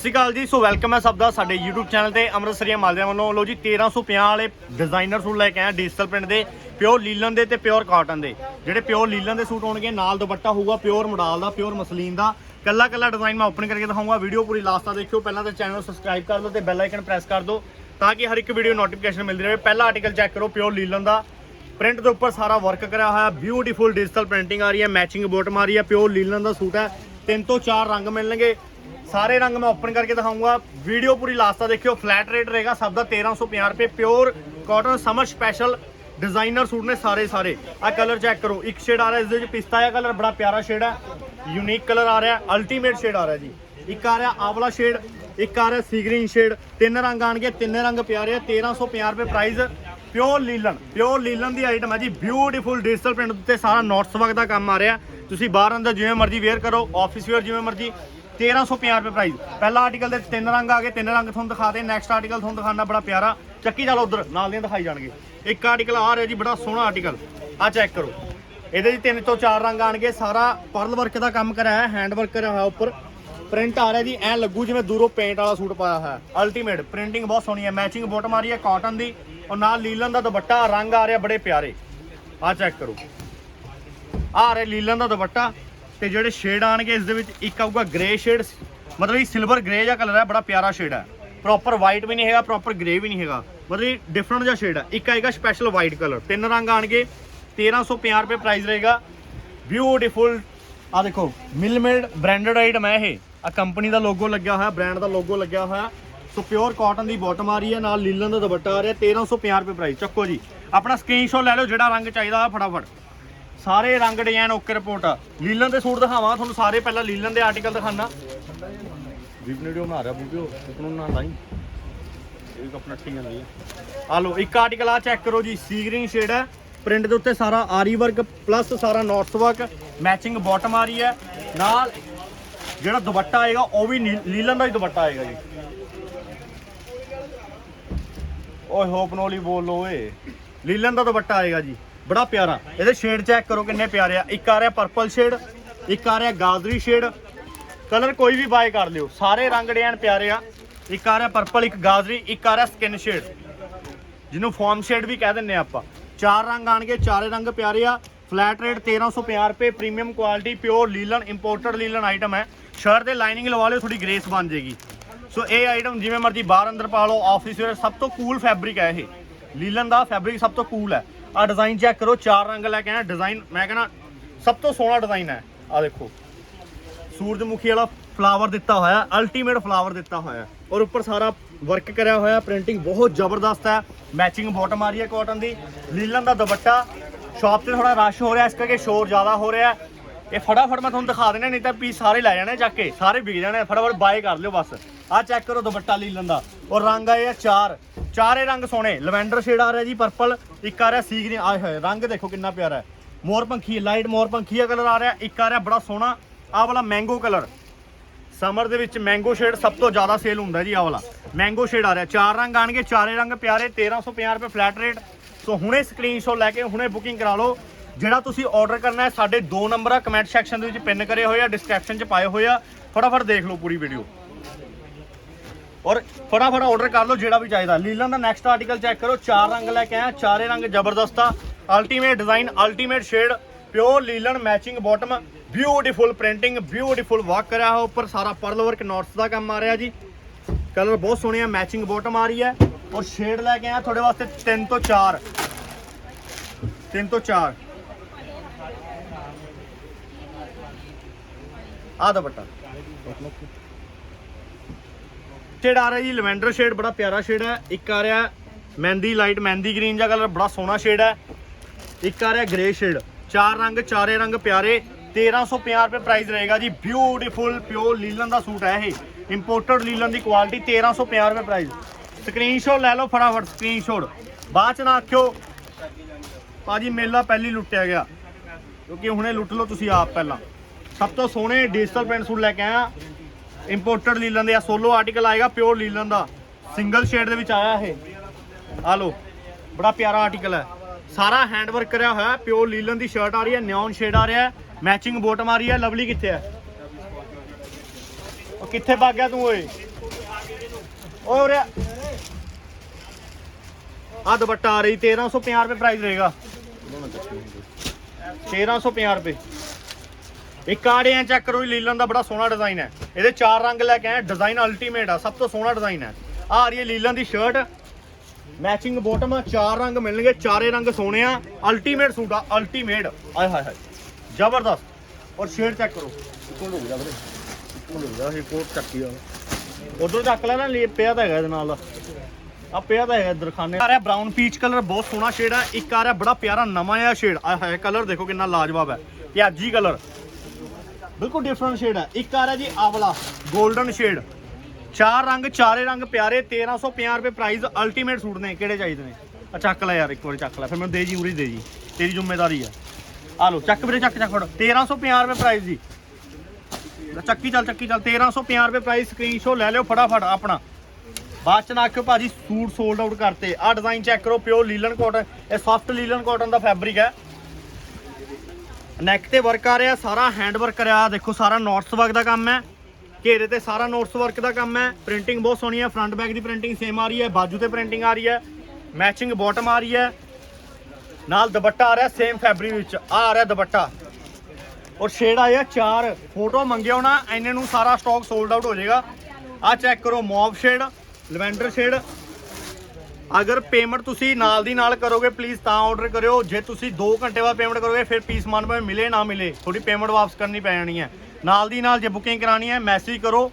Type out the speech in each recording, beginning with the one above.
ਸਤਿ ਸ਼੍ਰੀ ਅਕਾਲ ਜੀ, ਸੋ ਵੈਲਕਮ ਹੈ ਸਭ ਦਾ ਸਾਡੇ YouTube ਚੈਨਲ ਤੇ ਅੰਮ੍ਰਿਤਸਰੀਆ ਮਾਲਦਿਆਂ ਵੱਲੋਂ। ਲੋ ਜੀ 1350 ਵਾਲੇ ਡਿਜ਼ਾਈਨਰ ਸੂਟ ਲੈ ਕੇ ਆਇਆ ਡਿਜੀਟਲ ਪ੍ਰਿੰਟ ਦੇ ਪਿਓਰ ਲੀਲਨ ਦੇ ਤੇ ਪਿਓਰ ਕਾਟਨ ਦੇ। ਜਿਹੜੇ ਪਿਓਰ ਲੀਲਨ ਦੇ ਸੂਟ ਹੋਣਗੇ, ਨਾਲ ਦੁਪੱਟਾ ਹੋਊਗਾ ਪਿਓਰ ਮੋਡਲ ਦਾ ਪਿਓਰ ਮਸਲੀਨ ਦਾ। ਕੱਲਾ ਕੱਲਾ ਡਿਜ਼ਾਈਨ ਮੈਂ ਓਪਨ ਕਰਕੇ ਦਿਖਾਊਂਗਾ ਵੀਡੀਓ ਪੂਰੀ ਲਾਸਟ ਤੱਕ ਦੇਖਿਓ। ਪਹਿਲਾਂ ਤਾਂ ਚੈਨਲ ਨੂੰ ਸਬਸਕ੍ਰਾਈਬ ਕਰ ਲਓ ਤੇ ਬੈਲ ਆਈਕਨ ਪ੍ਰੈਸ ਕਰ ਦਿਓ, ਤਾਂ ਕਿ ਹਰ ਇੱਕ ਵੀਡੀਓ ਨੋਟੀਫਿਕੇਸ਼ਨ ਮਿਲਦੀ ਰਹੇ। ਪਹਿਲਾ ਆਰਟੀਕਲ ਚੈੱਕ ਕਰੋ ਪਿਓਰ ਲੀਲਨ ਦਾ। ਪ੍ਰਿੰਟ ਦੇ ਉੱਪਰ ਸਾਰਾ ਵਰਕ ਕਰਿਆ ਹੋਇਆ ਬਿਊਟੀਫੁਲ ਡਿਜੀਟਲ ਪ੍ਰਿੰਟਿੰਗ ਆ ਰਹੀ ਹੈ ਮੈਚਿੰਗ ਬੋਟਮ ਆ ਰਹੀ ਹੈ ਪਿਓਰ ਲੀਲਨ ਦਾ ਸੂਟ ਹੈ। ਤਿੰਨ ਤੋਂ ਚਾਰ ਰੰਗ ਮਿਲਣਗੇ। ਸਾਰੇ ਰੰਗ ਮੈਂ ਓਪਨ ਕਰਕੇ ਦਿਖਾਊਂਗਾ ਵੀਡੀਓ ਪੂਰੀ ਲਾਸਟ ਤੱਕ ਦੇਖਿਓ ਫਲੈਟ ਰੇਟ ਰਹੇਗਾ, ਸਭ ਦਾ 1350 ਰੁਪਏ pure cotton summer special designer suit ਨੇ ਸਾਰੇ ਸਾਰੇ। ਆ ਕਲਰ ਚੈੱਕ ਕਰੋ, ਇੱਕ ਸ਼ੇਡ ਆ ਰਿਹਾ ਇਸ ਦੇ ਵਿੱਚ ਪਿਸਤਾ ਆ ਕਲਰ ਬੜਾ ਪਿਆਰਾ ਸ਼ੇਡ ਹੈ। ਯੂਨੀਕ ਕਲਰ ਆ ਰਿਹਾ ਅਲਟੀਮੇਟ ਸ਼ੇਡ ਆ ਰਿਹਾ ਜੀ। ਇੱਕ ਆ ਰਿਹਾ ਆਵਲਾ ਸ਼ੇਡ ਇੱਕ ਆ ਰਿਹਾ ਸੀ ਗ੍ਰੀਨ ਸ਼ੇਡ ਤਿੰਨ ਰੰਗ ਆਣਗੇ, ਤਿੰਨੇ ਰੰਗ ਪਿਆਰੇ ਆ 1350 ਰੁਪਏ price pure linen pure linen ਦੀ ਆਈਟਮ ਹੈ ਜੀ। ਬਿਊਟੀਫੁਲ ਡਿਜੀਟਲ ਪ੍ਰਿੰਟ ਉੱਤੇ ਸਾਰਾ ਨੋਟਸ ਵਰਕ ਦਾ ਕੰਮ ਆ ਰਿਹਾ। ਤੁਸੀਂ ਬਾਹਰ ਅੰਦਰ ਜਿਵੇਂ ਮਰਜ਼ੀ ਵੇਅਰ ਕਰੋ ਆਫਿਸ ਵੇਅਰ ਜਿਵੇਂ ਮਰਜ਼ੀ। 1350 ਰੁਪਏ ਪ੍ਰਾਈਸ ਪਹਿਲਾ ਆਰਟੀਕਲ ਦੇ ਤਿੰਨ ਰੰਗ ਆ ਗਏ, ਤਿੰਨ ਰੰਗ ਤੁਹਾਨੂੰ ਦਿਖਾ ਦੇ। ਨੈਕਸਟ ਆਰਟੀਕਲ ਤੁਹਾਨੂੰ ਦਿਖਾਣਾ ਬੜਾ ਪਿਆਰਾ। ਚੱਕੀ ਚੱਲ ਉਧਰ, ਨਾਲ ਦੀਆਂ ਦਿਖਾਈ ਜਾਣਗੇ। ਇੱਕ ਆਰਟੀਕਲ ਆ ਰਿਹਾ ਜੀ, ਬੜਾ ਸੋਹਣਾ ਆਰਟੀਕਲ ਆ ਚੈੱਕ ਕਰੋ। ਇਹਦੇ ਜੀ ਤਿੰਨ ਤੋਂ ਚਾਰ ਰੰਗ ਆਣਗੇ। ਸਾਰਾ ਪਰਲ ਵਰਕ ਦਾ ਕੰਮ ਕਰਾਇਆ ਹੈਂਡ ਵਰਕ ਕਰਿਆ ਹੋਇਆ ਉੱਪਰ। ਪ੍ਰਿੰਟ ਆ ਰਿਹਾ ਜੀ, ਐ ਲੱਗੂ ਜਿਵੇਂ ਦੂਰੋਂ ਪੇਂਟ ਵਾਲਾ ਸੂਟ ਪਾਇਆ ਹੋਇਆ। ਅਲਟੀਮੇਟ ਪ੍ਰਿੰਟਿੰਗ ਬਹੁਤ ਸੋਹਣੀ ਹੈ। ਮੈਚਿੰਗ ਬੋਟਮ ਆ ਰਹੀ ਹੈ ਕਾਟਨ ਦੀ। ਔਰ ਨਾਲ ਲੀਲਨ ਦਾ ਦੁਪੱਟਾ, ਰੰਗ ਆ ਰਿਹਾ ਬੜੇ ਪਿਆਰੇ। ਆ ਚੈੱਕ ਕਰੋ। ਆ ਰਿਹਾ ਲੀਲਨ ਦਾ ਦੁਪੱਟਾ। ਤੇ ਜਿਹੜੇ ਸ਼ੇਡ ਆਣਗੇ, ਇਸ ਦੇ ਵਿੱਚ ਇੱਕ ਆਊਗਾ ਗ੍ਰੇ ਸ਼ੇਡ ਮਤਲਬ ਇਹ ਸਿਲਵਰ ਗ੍ਰੇ ਜਿਹਾ ਕਲਰ ਹੈ, ਬੜਾ ਪਿਆਰਾ ਸ਼ੇਡ ਹੈ। ਪ੍ਰੋਪਰ ਵਾਈਟ ਵੀ ਨਹੀਂ ਹੈਗਾ ਪ੍ਰੋਪਰ ਗ੍ਰੇ ਵੀ ਨਹੀਂ ਹੈਗਾ। ਮਤਲਬ ਇਹ ਡਿਫਰੈਂਟ ਜਿਹਾ ਸ਼ੇਡ ਹੈ। ਇੱਕ ਆਏਗਾ ਸਪੈਸ਼ਲ ਵਾਈਟ ਕਲਰ ਤਿੰਨ ਰੰਗ ਆਣਗੇ 1350 ਰੁਪਏ ਪ੍ਰਾਈਸ ਰਹੇਗਾ। ਬਿਊਟੀਫੁਲ ਆ ਦੇਖੋ ਮਿਲ ਮੇਡ ਬ੍ਰਾਂਡਡ ਆਈਟਮ ਹੈ ਇਹ। ਆ ਕੰਪਨੀ ਦਾ ਲੋਗੋ ਲੱਗਿਆ ਹੋਇਆ ਬ੍ਰਾਂਡ ਦਾ ਲੋਗੋ ਲੱਗਿਆ ਹੋਇਆ। ਸੋ ਪਿਓਰ ਕਾਟਨ ਦੀ ਬਾਟਮ ਆ ਰਹੀ ਹੈ, ਨਾਲ ਲੀਲਨ ਦਾ ਦੁਪੱਟਾ ਆ ਰਿਹਾ 1350 ਰੁਪਏ ਪ੍ਰਾਈਸ ਚੱਕੋ ਜੀ। ਆਪਣਾ ਸਕਰੀਨਸ਼ਾਟ ਲੈ ਲਓ, ਜਿਹੜਾ ਰੰਗ ਚਾਹੀਦਾ ਫਟਾਫਟ। ਸਾਰੇ ਰੰਗ ਡਿਜ਼ਾਈਨ ਓਕੇ ਰਿਪੋਰਟ ਆ। ਲੀਲਨ ਦੇ ਸੂਟ ਦਿਖਾਵਾਂ ਤੁਹਾਨੂੰ ਸਾਰੇ ਪਹਿਲਾਂ ਲੀਲਨ ਦੇ ਆਰਟੀਕਲ ਦਿਖਾਣਾ ਵੀਡੀਓ ਬਣਾ ਰਿਹਾ ਵੀਡੀਓ ਨੂੰ ਨਾ ਲਾਈ। ਇਹ ਵੀ ਆਪਣਾ ਠੀਕ ਜਾਂਦੀ ਹੈ ਆ ਲਓ ਇੱਕ ਆਰਟੀਕਲ ਆ ਚੈੱਕ ਕਰੋ ਜੀ ਸੀ ਗ੍ਰੀਨ ਸ਼ੇਡ ਹੈ ਪ੍ਰਿੰਟ ਦੇ ਉੱਤੇ ਸਾਰਾ ਆਰੀ ਵਰਕ ਪਲੱਸ ਸਾਰਾ ਨੋਟਸ ਵਰਕ ਮੈਚਿੰਗ ਬਾਟਮ ਆ। ਰਹੀ ਹੈ ਨਾਲ ਜਿਹੜਾ ਦੁਪੱਟਾ ਆਏਗਾ ਉਹ ਵੀ ਲੀਲਨ ਦਾ ਹੀ ਦੁਪੱਟਾ ਆਏਗਾ ਜੀ। ਓਏ ਹੋਪ ਨੋਲੀ ਬੋਲ ਲੋ ਓਏ। ਲੀਲਨ ਦਾ ਦੁਪੱਟਾ ਆਏਗਾ ਜੀ। ਬੜਾ ਪਿਆਰਾ। ਇਹਦੇ ਸ਼ੇਡ ਚੈੱਕ ਕਰੋ ਕਿੰਨੇ ਪਿਆਰੇ ਆ। ਇੱਕ ਆ ਰਿਹਾ ਪਰਪਲ ਸ਼ੇਡ ਇੱਕ ਆ ਰਿਹਾ ਗਾਜਰੀ ਸ਼ੇਡ ਕਲਰ ਕੋਈ ਵੀ ਬਾਏ ਕਰ ਲਿਓ। ਸਾਰੇ ਰੰਗ ਡਿਜ਼ਾਈਨ ਪਿਆਰੇ ਆ। ਇੱਕ ਆ ਰਿਹਾ ਪਰਪਲ ਇੱਕ ਗਾਜਰੀ, ਇੱਕ ਆ ਰਿਹਾ ਸਕਿਨ ਸ਼ੇਡ ਜਿਹਨੂੰ ਫਾਰਮ ਸ਼ੇਡ ਵੀ ਕਹਿ ਦਿੰਨੇ ਆ ਆਪਾਂ। ਚਾਰ ਰੰਗ ਆਣਗੇ, ਚਾਰੇ ਰੰਗ ਪਿਆਰੇ ਆ। ਫਲੈਟ ਰੇਟ 1350 ਰੁਪਏ premium quality pure linen imported linen item ਹੈ। ਸ਼ਰਟ ਤੇ ਲਾਈਨਿੰਗ ਲਵਾ ਲਿਓ ਥੋੜੀ ਗ੍ਰੇਸ ਬਣ ਜੇਗੀ ਸੋ ਇਹ ਆਈਟਮ ਜਿਵੇਂ ਮਰਜ਼ੀ ਬਾਹਰ ਅੰਦਰ ਪਾ ਲਓ ਆਫਿਸ ਵੇਅਰ ਸਭ ਤੋਂ ਕੂਲ ਫੈਬਰਿਕ ਹੈ ਇਹ। ਲੀਲਨ ਦਾ ਫੈਬਰਿਕ ਸਭ ਤੋਂ ਕੂਲ ਹੈ। ਆ ਡਿਜ਼ਾਈਨ ਚੈੱਕ ਕਰੋ, ਚਾਰ ਰੰਗ ਲੈ ਕੇ ਆਇਆ ਡਿਜ਼ਾਈਨ ਮੈਂ ਕਹਿੰਦਾ ਸਭ ਤੋਂ ਸੋਹਣਾ ਡਿਜ਼ਾਈਨ ਹੈ। ਆ ਦੇਖੋ। ਸੂਰਜਮੁਖੀ ਵਾਲਾ ਫਲਾਵਰ ਦਿੱਤਾ ਹੋਇਆ ਅਲਟੀਮੇਟ ਫਲਾਵਰ ਦਿੱਤਾ ਹੋਇਆ। ਔਰ ਉੱਪਰ ਸਾਰਾ ਵਰਕ ਕਰਿਆ ਹੋਇਆ ਪ੍ਰਿੰਟਿੰਗ ਬਹੁਤ ਜ਼ਬਰਦਸਤ ਹੈ। ਮੈਚਿੰਗ ਬਾਟਮ ਆ ਰਹੀ ਹੈ ਕਾਟਨ ਦੀ। ਲੀਲਨ ਦਾ ਦੁਪੱਟਾ। ਸ਼ਾਪ ਤੇ ਥੋੜਾ ਰਸ਼ ਹੋ ਰਿਹਾ, ਇਸ ਕਰਕੇ ਸ਼ੋਰ ਜ਼ਿਆਦਾ ਹੋ ਰਿਹਾ ਇਹ ਫਟਾਫਟ ਮੈਂ ਤੁਹਾਨੂੰ ਦਿਖਾ ਦੇਣਾ ਨਹੀਂ ਤਾਂ ਪੀਸ ਸਾਰੇ ਲੈ ਜਾਣੇ ਚੱਕ ਕੇ, ਸਾਰੇ ਵਿਕ ਜਾਣੇ, ਫਟਾਫਟ ਬਾਏ ਕਰ ਲਿਓ ਬਸ। ਆਹ ਚੈੱਕ ਕਰੋ ਦੁਪੱਟਾ ਲੀਲਨ ਦਾ। ਔਰ ਰੰਗ ਆਏ ਆ ਚਾਰ। ਚਾਰੇ ਰੰਗ ਸੋਹਣੇ। ਲਵੈਂਡਰ ਸ਼ੇਡ ਆ ਰਿਹਾ ਜੀ ਪਰਪਲ ਇੱਕ ਆ ਰਿਹਾ ਸੀ ਗ੍ਰੀਨ ਆਏ ਹੋਏ, ਰੰਗ ਦੇਖੋ ਕਿੰਨਾ ਪਿਆਰਾ ਹੈ। ਮੋਰ ਪੰਖੀ ਲਾਈਟ ਮੋਰ ਆ ਕਲਰ ਆ ਰਿਹਾ। ਇੱਕ ਆ ਰਿਹਾ ਬੜਾ ਸੋਹਣਾ, ਆਹ ਵਾਲਾ ਮੈਂਗੋ ਕਲਰ ਸਮਰ ਦੇ ਵਿੱਚ ਮੈਂਗੋ ਸ਼ੇਡ ਸਭ ਤੋਂ ਜ਼ਿਆਦਾ ਸੇਲ ਹੁੰਦਾ ਜੀ, ਆਹ ਵਾਲਾ। ਮੈਂਗੋ ਸ਼ੇਡ ਆ ਰਿਹਾ। ਚਾਰ ਰੰਗ ਆਣਗੇ, ਚਾਰੇ ਰੰਗ ਪਿਆਰੇ 1350 ਰੁਪਏ ਫਲੈਟ ਰੇਟ ਸੋ ਹੁਣੇ ਸਕਰੀਨਸ਼ਾਟ ਲੈ ਕੇ ਹੁਣੇ ਬੁਕਿੰਗ ਕਰਾ ਲਓ। ਜਿਹੜਾ ਤੁਸੀਂ ਆਰਡਰ ਕਰਨਾ ਹੈ, ਸਾਡੇ ਦੋ ਨੰਬਰ ਆ ਕਮੈਂਟ ਸੈਕਸ਼ਨ ਦੇ ਵਿੱਚ ਪਿੰਨ ਕਰੇ ਹੋਏ ਆ ਡਿਸਕ੍ਰਿਪਸ਼ਨ 'ਚ ਪਾਏ ਹੋਏ ਆ। ਫਟਾਫਟ ਦੇਖ ਲਓ ਪੂਰੀ ਵੀਡੀਓ ਔਰ ਫਟਾਫਟ ਆਰਡਰ ਕਰ ਲਓ ਜਿਹੜਾ ਵੀ ਚਾਹੀਦਾ। ਲੀਲਨ ਦਾ ਨੈਕਸਟ ਆਰਟੀਕਲ ਚੈੱਕ ਕਰੋ। ਚਾਰ ਰੰਗ ਲੈ ਕੇ ਆਇਆ, ਚਾਰੇ ਰੰਗ ਜ਼ਬਰਦਸਤ ਆ। Ultimate design ultimate shade pure linen matching bottom beautiful printing beautiful work ਕਰਿਆ ਹੋਇਆ ਉੱਪਰ। ਸਾਰਾ ਪਰਲ ਵਰਕ ਨੋਟਸ ਦਾ ਕੰਮ ਆ ਰਿਹਾ ਜੀ। ਕਲਰ ਬਹੁਤ ਸੋਹਣੇ ਆ ਮੈਚਿੰਗ ਬਾਟਮ ਆ ਰਹੀ ਹੈ। ਔਰ ਸ਼ੇਡ ਲੈ ਕੇ ਆਇਆ ਤੁਹਾਡੇ ਵਾਸਤੇ 3 ਤੋਂ 4 3 ਤੋਂ 4 ਆ ਦੁਪੱਟਾ। ਸ਼ੇਡ ਆ ਰਿਹਾ ਜੀ, ਲਵੈਂਡਰ ਸ਼ੇਡ ਬੜਾ ਪਿਆਰਾ ਸ਼ੇਡ ਹੈ ਇੱਕ ਆ ਰਿਹਾ ਮਹਿੰਦੀ ਲਾਈਟ ਮਹਿੰਦੀ ਗ੍ਰੀਨ ਜਿਹਾ ਕਲਰ ਬੜਾ ਸੋਹਣਾ ਸ਼ੇਡ ਹੈ ਇੱਕ ਆ ਰਿਹਾ ਗ੍ਰੇ ਸ਼ੇਡ ਚਾਰ ਰੰਗ, ਚਾਰੇ ਰੰਗ ਪਿਆਰੇ। 1350 ਰੁਪਏ ਪ੍ਰਾਈਸ ਰਹੇਗਾ ਜੀ। ਬਿਊਟੀਫੁਲ ਪਿਓਰ ਲੀਲਨ ਦਾ ਸੂਟ ਹੈ ਇਹ। ਇੰਪੋਰਟਡ ਲੀਲਨ ਦੀ ਕੁਆਲਿਟੀ 1350 ਰੁਪਏ ਪ੍ਰਾਈਸ ਸਕਰੀਨਸ਼ਾਟ ਲੈ ਲਓ ਫਟਾਫਟ ਸਕਰੀਨਸ਼ਾਟ ਬਾਅਦ ਚ ਨਾ ਆਖਿਓ, ਭਾਜੀ ਮੇਲਾ ਪਹਿਲੀ ਲੁੱਟਿਆ ਗਿਆ। ਕਿਉਂਕਿ ਹੁਣੇ ਲੁੱਟ ਲਓ ਤੁਸੀਂ ਆਪ ਪਹਿਲਾਂ। ਸਭ ਤੋਂ ਸੋਹਣੇ ਡਿਜੀਟਲ ਪ੍ਰਿੰਟ ਸੂਟ ਲੈ ਕੇ ਆਇਆ। ਇੰਪੋਰਟਡ ਲੀਲਨ ਦੇ ਆ ਸੋਲੋ ਆਰਟੀਕਲ ਆਏਗਾ ਪਿਓਰ ਲੀਲਨ ਦਾ। ਸਿੰਗਲ ਸ਼ੇਡ ਦੇ ਵਿੱਚ ਆਇਆ ਇਹ। ਆ ਲੋ ਬੜਾ ਪਿਆਰਾ ਆਰਟੀਕਲ ਹੈ। ਸਾਰਾ ਹੈਂਡ ਵਰਕ ਕਰਿਆ ਹੋਇਆ ਪਿਓਰ ਲੀਲਨ ਦੀ ਸ਼ਰਟ ਆ ਰਹੀ ਹੈ ਨਿਓਨ ਸ਼ੇਡ ਆ ਰਿਹਾ ਮੈਚਿੰਗ ਬੋਟਮ ਆ ਰਹੀ ਹੈ ਲਵਲੀ ਕਿੱਥੇ ਹੈ? ਉਹ ਕਿੱਥੇ ਭੱਗ ਗਿਆ ਤੂੰ ਓਏ? और ਆ। ਦੁਪੱਟਾ ਆ ਰਹੀ 1350 ਰੁਪਏ ਪ੍ਰਾਈਸ ਰਹੇਗਾ। 1350 ਰੁਪਏ। ਇੱਕ ਆੜੇ ਐ ਚੈੱਕ ਕਰੋ ਲੀਲਨ ਦਾ ਬੜਾ ਸੋਹਣਾ ਡਿਜ਼ਾਈਨ ਹੈ। ਇਹਦੇ ਚਾਰ ਰੰਗ ਲੈ ਕੇ ਆਏ ਡਿਜ਼ਾਈਨ ਅਲਟੀਮੇਟ ਆ ਸਭ ਤੋਂ ਸੋਹਣਾ ਡਿਜ਼ਾਈਨ ਹੈ। ਆ ਰਹੀ ਹੈ ਲੀਲਨ ਦੀ ਸ਼ਰਟ ਮੈਚਿੰਗ ਬੋਟਮ ਆ ਚਾਰ ਰੰਗ ਮਿਲਣਗੇ ਚਾਰੇ ਰੰਗ ਸੋਹਣੇ ਆ। ਅਲਟੀਮੇਟ ਸੂਟ ਆ ਅਲਟੀਮੇਟ ਆਏ ਹਾਏ ਹਾਏ ਜ਼ਬਰਦਸਤ। ਔਰ ਸ਼ੇਡ ਚੈੱਕ ਕਰੋ। ਕੋਲ ਹੋ ਜਾ ਵੀਰੇ ਕੋਲ ਹੋ ਜਾ ਇਹ ਕੋਟ ਚੱਕੀ ਆ। ਉਧਰ ਚੱਕ ਲੈ ਨਾ ਲੇ ਪਿਆ ਤਾਂ ਹੈਗਾ ਇਹਦੇ ਨਾਲ। ਆ ਪਿਆ ਤਾਂ ਹੈਗਾ ਇੱਧਰ ਖਾਨੇ। ਆ ਰਿਹਾ ਬ੍ਰਾਊਨ ਪੀਚ ਕਲਰ ਬਹੁਤ ਸੋਹਣਾ ਸ਼ੇਡ ਆ। ਇੱਕ ਆ ਰਿਹਾ ਬੜਾ ਪਿਆਰਾ ਨਵਾਂ ਜਿਹਾ ਸ਼ੇਡ ਆ ਹੈ ਕਲਰ ਦੇਖੋ ਕਿੰਨਾ ਲਾਜਵਾਬ ਹੈ। ਪਿਆਜੀ ਕਲਰ ਬਿਲਕੁਲ ਡਿਫਰੈਂਟ ਸ਼ੇਡ ਹੈ। ਇੱਕ ਆ ਰਿਹਾ ਜੀ ਆਵਲਾ 골ਡਨ ਸ਼ੇਡ ਚਾਰ ਰੰਗ, ਚਾਰੇ ਰੰਗ ਪਿਆਰੇ 1350 ਰੁਪਏ ਪ੍ਰਾਈਸ ਅਲਟੀਮੇਟ ਸੂਟ ਨੇ, ਕਿਹੜੇ ਚਾਹੀਦੇ ਨੇ? ਆ ਚੱਕ ਲੈ ਯਾਰ, ਇੱਕ ਵਾਰੀ ਚੱਕ ਲੈ। ਫਿਰ ਮੈਨੂੰ ਦੇ ਜੀ, ਉਰੀ ਦੇ ਜੀ। ਤੇਰੀ ਜ਼ਿੰਮੇਵਾਰੀ ਹੈ ਆ ਲਓ, ਚੱਕ ਵੀਰੇ, ਚੱਕ ਚੱਕ ਫੜ। 1350 ਰੁਪਏ ਪ੍ਰਾਈਸ ਜੀ। ਚੱਕੀ ਚੱਲ ਚੱਕੀ ਚੱਲ। 1350 ਰੁਪਏ ਪ੍ਰਾਈਸ ਸਕਰੀਨਸ਼ਾਟ ਲੈ ਲਿਓ ਫਟਾਫਟ ਆਪਣਾ। ਬਾਅਦ ਚ ਨਾ ਆਖਿਓ ਭਾਜੀ, ਸੂਟ ਸੋਲਡ ਆਊਟ ਕਰਤੇ। ਆ ਡਿਜ਼ਾਈਨ ਚੈੱਕ ਕਰੋ ਪਿਓ ਲੀਲਨ ਕਾਟਨ ਇਹ ਸੌਫਟ ਲੀਲਨ ਕਾਟਨ ਦਾ ਫੈਬਰਿਕ ਹੈ। ਨੈਕ ਤੇ ਵਰਕ ਆ ਰਿਹਾ, ਸਾਰਾ ਹੈਂਡ ਵਰਕ ਕਰਿਆ ਦੇਖੋ, ਸਾਰਾ ਨੋਟਸ ਵਰਕ ਦਾ ਕੰਮ ਹੈ। ਘੇਰੇ ਤੇ ਸਾਰਾ ਨੋਟਸ ਵਰਕ ਦਾ ਕੰਮ ਹੈ। ਪ੍ਰਿੰਟਿੰਗ ਬਹੁਤ ਸੋਹਣੀ ਹੈ। ਫਰੰਟ ਬੈਕ ਦੀ ਪ੍ਰਿੰਟਿੰਗ ਸੇਮ ਆ ਰਹੀ ਹੈ। ਬਾਜੂ ਤੇ ਪ੍ਰਿੰਟਿੰਗ ਆ ਰਹੀ ਹੈ। ਮੈਚਿੰਗ ਬਾਟਮ ਆ ਰਹੀ ਹੈ। ਨਾਲ ਦੁਪੱਟਾ ਆ ਰਿਹਾ ਸੇਮ ਫੈਬਰਿਕ ਵਿੱਚ। ਆ ਆ ਰਿਹਾ ਦੁਪੱਟਾ। ਔਰ ਸ਼ੇਡ ਆਇਆ ਚਾਰ। ਫੋਟੋ ਮੰਗਿਓ ਨਾ ਐਨੇ ਨੂੰ ਸਾਰਾ ਸਟਾਕ ਸੋਲਡ ਆਊਟ ਹੋ ਜਾਏਗਾ। ਆ ਚੈੱਕ ਕਰੋ ਮੌਵ ਸ਼ੇਡ ਲਵੈਂਡਰ ਸ਼ੇਡ ਅਗਰ ਪੇਮੈਂਟ ਤੁਸੀਂ ਨਾਲ ਦੀ ਨਾਲ ਕਰੋਗੇ ਪਲੀਜ਼ ਤਾਂ ਆਰਡਰ ਕਰਿਓ। ਜੇ ਤੁਸੀਂ 2 ਘੰਟੇ ਬਾਅਦ ਪੇਮੈਂਟ ਕਰੋਗੇ, ਫਿਰ ਪੀਸ ਮਨ ਭਾਵੇਂ ਮਿਲੇ, ਨਾ ਮਿਲੇ, ਤੁਹਾਡੀ ਪੇਮੈਂਟ ਵਾਪਸ ਕਰਨੀ ਪੈ ਜਾਣੀ ਹੈ। ਨਾਲ ਦੀ ਨਾਲ ਜੇ ਬੁਕਿੰਗ ਕਰਾਣੀ ਹੈ ਮੈਸੇਜ ਕਰੋ।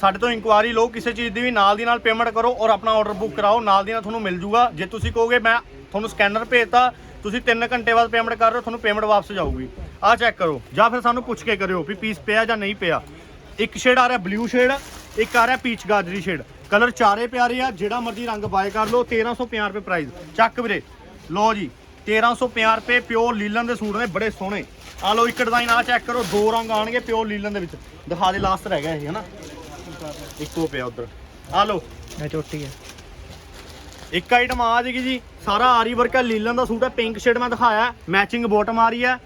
ਸਾਡੇ ਤੋਂ ਇਨਕੁਆਰੀ ਲਓ, ਕਿਸੇ ਚੀਜ਼ ਦੀ ਵੀ ਨਾਲ ਦੀ ਨਾਲ ਪੇਮੈਂਟ ਕਰੋ ਔਰ ਆਪਣਾ ਆਰਡਰ ਬੁੱਕ ਕਰਾਓ। ਨਾਲ ਦੀ ਨਾਲ ਤੁਹਾਨੂੰ ਮਿਲ ਜੂਗਾ। ਜੇ ਤੁਸੀਂ ਕਹੋਗੇ, ਮੈਂ ਤੁਹਾਨੂੰ ਸਕੈਨਰ ਭੇਜਤਾ, ਤੁਸੀਂ 3 ਘੰਟੇ ਬਾਅਦ ਪੇਮੈਂਟ ਕਰ ਰਹੇ ਹੋ, ਤੁਹਾਨੂੰ ਪੇਮੈਂਟ ਵਾਪਸ ਜਾਊਗੀ। ਆਹ ਚੈੱਕ ਕਰੋ। ਜਾਂ ਫਿਰ ਸਾਨੂੰ ਪੁੱਛ ਕੇ ਕਰਿਓ ਵੀ ਪੀਸ ਪਿਆ ਜਾਂ ਨਹੀਂ ਪਿਆ। ਇੱਕ ਸ਼ੇਡ ਆ ਰਿਹਾ ਬਲੂ ਸ਼ੇਡ ਇੱਕ ਆ ਰਿਹਾ ਪੀਚ ਗਾਜਰੀ ਸ਼ੇਡ ਕਲਰ ਚਾਰੇ ਪਿਆਰੇ ਆ ਜਿਹੜਾ ਮਰਜ਼ੀ ਰੰਗ ਬਾਏ ਕਰ ਲਓ 1350 ਰੁਪਏ ਪ੍ਰਾਈਸ ਚੱਕ ਵੀਰੇ ਲਓ ਜੀ 1350 ਰੁਪਏ ਪਿਓਰ ਲੀਲਨ ਦੇ ਸੂਟ ਨੇ ਬੜੇ ਸੋਹਣੇ। ਆ ਲਓ ਇੱਕ ਡਿਜ਼ਾਈਨ ਆ ਚੈੱਕ ਕਰੋ ਦੋ ਰੰਗ ਆਣਗੇ ਪਿਓਰ ਲੀਲਨ ਦੇ ਵਿੱਚ। ਦਿਖਾ ਦੇ ਲਾਸਟ ਰਹਿ ਗਿਆ ਇਹ ਹਨਾ? ਇੱਕੋ ਪਿਆ ਉਧਰ। ਆ ਲਓ। ਇਹ ਚੋਟੀ ਹੈ ਇੱਕ ਆਈਟਮ ਆ ਜੇਗੀ ਜੀ ਸਾਰਾ ਆਰੀ ਵਰਕ ਹੈ ਲੀਲਨ ਦਾ ਸੂਟ ਹੈ ਪਿੰਕ ਸ਼ੇਡ ਮੈਂ ਦਿਖਾਇਆ ਮੈਚਿੰਗ ਬਾਟਮ ਆ। ਰਹੀ ਹੈ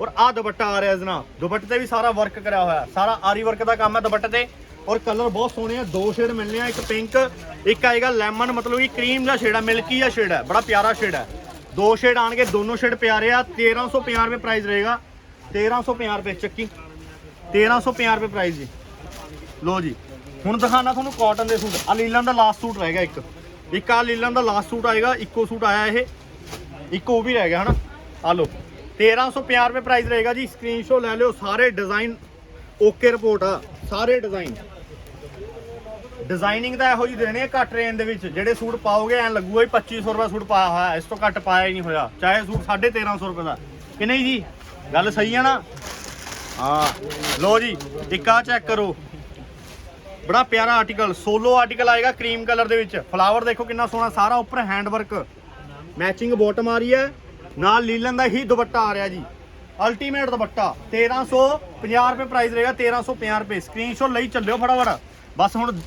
ਔਰ ਆ ਦੁਪੱਟਾ ਆ ਰਿਹਾ ਇਸ ਨਾਲ। ਦੁਪੱਟੇ ਤੇ ਵੀ ਸਾਰਾ ਵਰਕ ਕਰਿਆ ਹੋਇਆ। ਸਾਰਾ ਆਰੀ ਵਰਕ ਦਾ ਕੰਮ ਹੈ ਦੁਪੱਟੇ ਤੇ। ਔਰ ਕਲਰ ਬਹੁਤ ਸੋਹਣੇ ਆ, ਦੋ ਸ਼ੇਡ ਮਿਲਨੇ ਆ, ਇੱਕ ਪਿੰਕ ਇੱਕ ਆਏਗਾ ਲੈਮਨ ਮਤਲਬ ਕਿ ਕਰੀਮ ਦਾ ਸ਼ੇਡ ਹੈ ਮਿਲਕੀ ਦਾ ਸ਼ੇਡ ਹੈ ਬੜਾ ਪਿਆਰਾ ਸ਼ੇਡ ਹੈ ਦੋ ਸ਼ੇਡ ਆਣਗੇ, ਦੋਨੋਂ ਸ਼ੇਡ ਪਿਆਰੇ ਆ 1350 ਰੁਪਏ ਪ੍ਰਾਈਸ ਰਹੇਗਾ। 1350 ਰੁਪਏ ਚੱਕੀ 1350 ਰੁਪਏ ਪ੍ਰਾਈਸ ਜੀ। ਲੋ ਜੀ, ਹੁਣ ਦਿਖਾਣਾ ਤੁਹਾਨੂੰ ਕਾਟਨ ਦੇ ਸੂਟ ਆ ਲੀਲਨ ਦਾ ਲਾਸਟ ਸੂਟ ਰਹਿ ਗਿਆ ਇੱਕ। ਇੱਕ ਆ ਲੀਲਨ ਦਾ ਲਾਸਟ ਸੂਟ ਆਏਗਾ, ਇੱਕੋ ਸੂਟ ਆਇਆ ਇਹ, ਇੱਕ ਉਹ ਵੀ ਰਹਿ ਗਿਆ, ਹਨਾ? ਆ ਲੋ 1350 ਰੁਪਏ ਪ੍ਰਾਈਸ ਰਹੇਗਾ ਜੀ ਸਕਰੀਨਸ਼ਾਟ ਲੈ ਲਿਓ, ਸਾਰੇ ਡਿਜ਼ਾਈਨ ਓਕੇ ਰਿਪੋਰਟ ਆ, ਸਾਰੇ ਡਿਜ਼ਾਈਨ ਡਿਜ਼ਾਈਨਿੰਗ ਤਾਂ ਇਹੋ ਜਿਹੀ ਦੇਣੀ ਹੈ, ਘੱਟ ਰੇਂਜ ਦੇ ਵਿੱਚ। ਜਿਹੜੇ ਸੂਟ ਪਾਓਗੇ, ਐ ਲੱਗੂਗਾ ਹੀ 2500 ਰੁਪਏ ਸੂਟ ਪਾਇਆ ਹੋਇਆ ਇਸ ਤੋਂ ਘੱਟ ਪਾਇਆ ਹੀ ਨਹੀਂ ਹੋਇਆ। ਚਾਹੇ ਸੂਟ 1350 ਰੁਪਏ ਦਾ। ਕਿ ਨਹੀਂ ਜੀ? ਗੱਲ ਸਹੀ ਹੈ ਨਾ? ਹਾਂ। ਲੋ ਜੀ, ਇੱਕ ਆ ਚੈੱਕ ਕਰੋ। ਬੜਾ ਪਿਆਰਾ ਆਰਟੀਕਲ ਸੋਲੋ ਆਰਟੀਕਲ ਆਏਗਾ ਕਰੀਮ ਕਲਰ ਦੇ ਵਿੱਚ। ਫਲਾਵਰ ਦੇਖੋ ਕਿੰਨਾ ਸੋਹਣਾ, ਸਾਰਾ ਉੱਪਰ ਹੈਂਡ ਵਰਕ ਮੈਚਿੰਗ ਬੋਟਮ ਆ ਰਹੀ ਹੈ। ਨਾਲ ਲੀਲਨ ਦਾ ਹੀ ਦੁਪੱਟਾ ਆ ਰਿਹਾ ਜੀ। ਅਲਟੀਮੇਟ ਦੁਪੱਟਾ। 1350 ਰੁਪਏ ਪ੍ਰਾਈਸ ਰਹੇਗਾ 1350 ਰੁਪਏ। ਸਕਰੀਨਸ਼ਾਟ ਲਈ ਚੱਲਿਓ ਫਟਾਫਟ। ਬਸ ਹੁਣ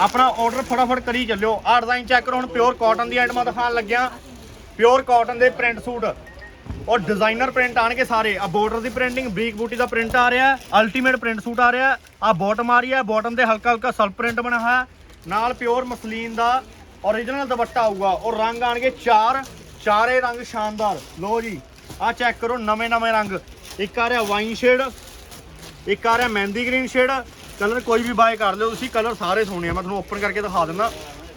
ਆਪਣਾ ਆਰਡਰ ਫਟਾਫਟ ਕਰੀ ਚੱਲਿਓ। ਆ ਡਿਜ਼ਾਈਨ ਚੈੱਕ ਕਰੋ, ਹੁਣ ਪਿਓਰ ਕਾਟਨ ਦੀ ਆਈਟਮਾਂ ਦਿਖਾਉਣ ਲੱਗਿਆ। ਪਿਓਰ ਕਾਟਨ ਦੇ ਪ੍ਰਿੰਟ ਸੂਟ ਔਰ ਡਿਜ਼ਾਈਨਰ ਪ੍ਰਿੰਟ ਆਣਗੇ ਸਾਰੇ। ਆ ਬਾਰਡਰ ਦੀ ਪ੍ਰਿੰਟਿੰਗ ਬਰੀਕ ਬੂਟੀ ਦਾ ਪ੍ਰਿੰਟ ਆ ਰਿਹਾ। ਅਲਟੀਮੇਟ ਪ੍ਰਿੰਟ ਸੂਟ ਆ ਰਿਹਾ। ਆ ਬਾਟਮ ਆ ਰਹੀ ਹੈ। ਬਾਟਮ ਤੇ ਹਲਕਾ ਹਲਕਾ ਸਲਫ ਪ੍ਰਿੰਟ ਬਣਿਆ ਹੋਇਆ। ਨਾਲ ਪਿਓਰ ਮਸਲੀਨ ਦਾ origignal ਦੁਪੱਟਾ ਆਊਗਾ। ਔਰ ਰੰਗ ਆਣਗੇ ਚਾਰ। ਚਾਰੇ ਰੰਗ ਸ਼ਾਨਦਾਰ। ਲੋ ਜੀ ਆ ਚੈੱਕ ਕਰੋ। ਨਵੇਂ ਨਵੇਂ ਰੰਗ। ਇੱਕ ਆ ਰਿਹਾ ਵਾਈਨ ਸ਼ੇਡ ਇੱਕ ਆ ਰਿਹਾ ਮਹਿੰਦੀ ਗ੍ਰੀਨ ਸ਼ੇਡ ਕਲਰ ਕੋਈ ਵੀ ਬਾਏ ਕਰ ਲਿਓ, ਤੁਸੀਂ ਕਲਰ ਸਾਰੇ ਸੋਹਣੇ ਆ। ਮੈਂ ਤੁਹਾਨੂੰ ਓਪਨ ਕਰਕੇ ਦਿਖਾ ਦਿੰਦਾ।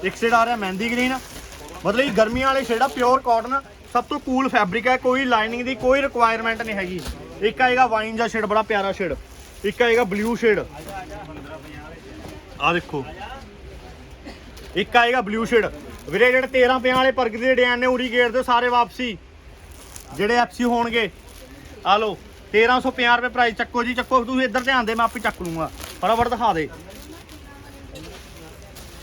ਇੱਕ ਸ਼ੇਡ ਆ ਰਿਹਾ ਮਹਿੰਦੀ ਗ੍ਰੀਨ ਮਤਲਬ ਇਹ ਗਰਮੀਆਂ ਵਾਲੇ ਸ਼ੇਡ ਆ ਪਿਓਰ ਕਾਟਨ ਸਭ ਤੋਂ ਕੂਲ ਫੈਬਰਿਕ ਹੈ ਕੋਈ ਲਾਈਨਿੰਗ ਦੀ ਕੋਈ ਰਿਕੁਆਇਰਮੈਂਟ ਨਹੀਂ ਹੈਗੀ। ਇੱਕ ਆਏਗਾ ਵਾਈਨ ਦਾ ਸ਼ੇਡ ਬੜਾ ਪਿਆਰਾ ਸ਼ੇਡ ਇੱਕ ਆਏਗਾ ਬਲੂ ਸ਼ੇਡ ਆ ਦੇਖੋ। ਇੱਕ ਆਏਗਾ ਬਲੂ ਸ਼ੇਡ ਵੀਰੇ, ਜਿਹੜੇ 13 ਪਿਆਂ ਵਾਲੇ ਪਰਗ ਦੇ ਡਿਜ਼ਾਈਨ ਨੇ ਉਰੀ ਗੇਟ ਦੇ ਸਾਰੇ ਵਾਪਸੀ। ਜਿਹੜੇ ਐਫਸੀ ਹੋਣਗੇ। ਆ ਲਓ 1350 ਰੁਪਏ ਪ੍ਰਾਈਸ ਚੱਕੋ ਜੀ, ਚੱਕੋ। ਤੁਸੀਂ ਇੱਧਰ ਧਿਆਨ ਦੇ, ਮੈਂ ਆਪੇ ਚੱਕ ਲੂੰਗਾ। ਫਟਾਫਟ ਦਿਖਾ ਦੇ।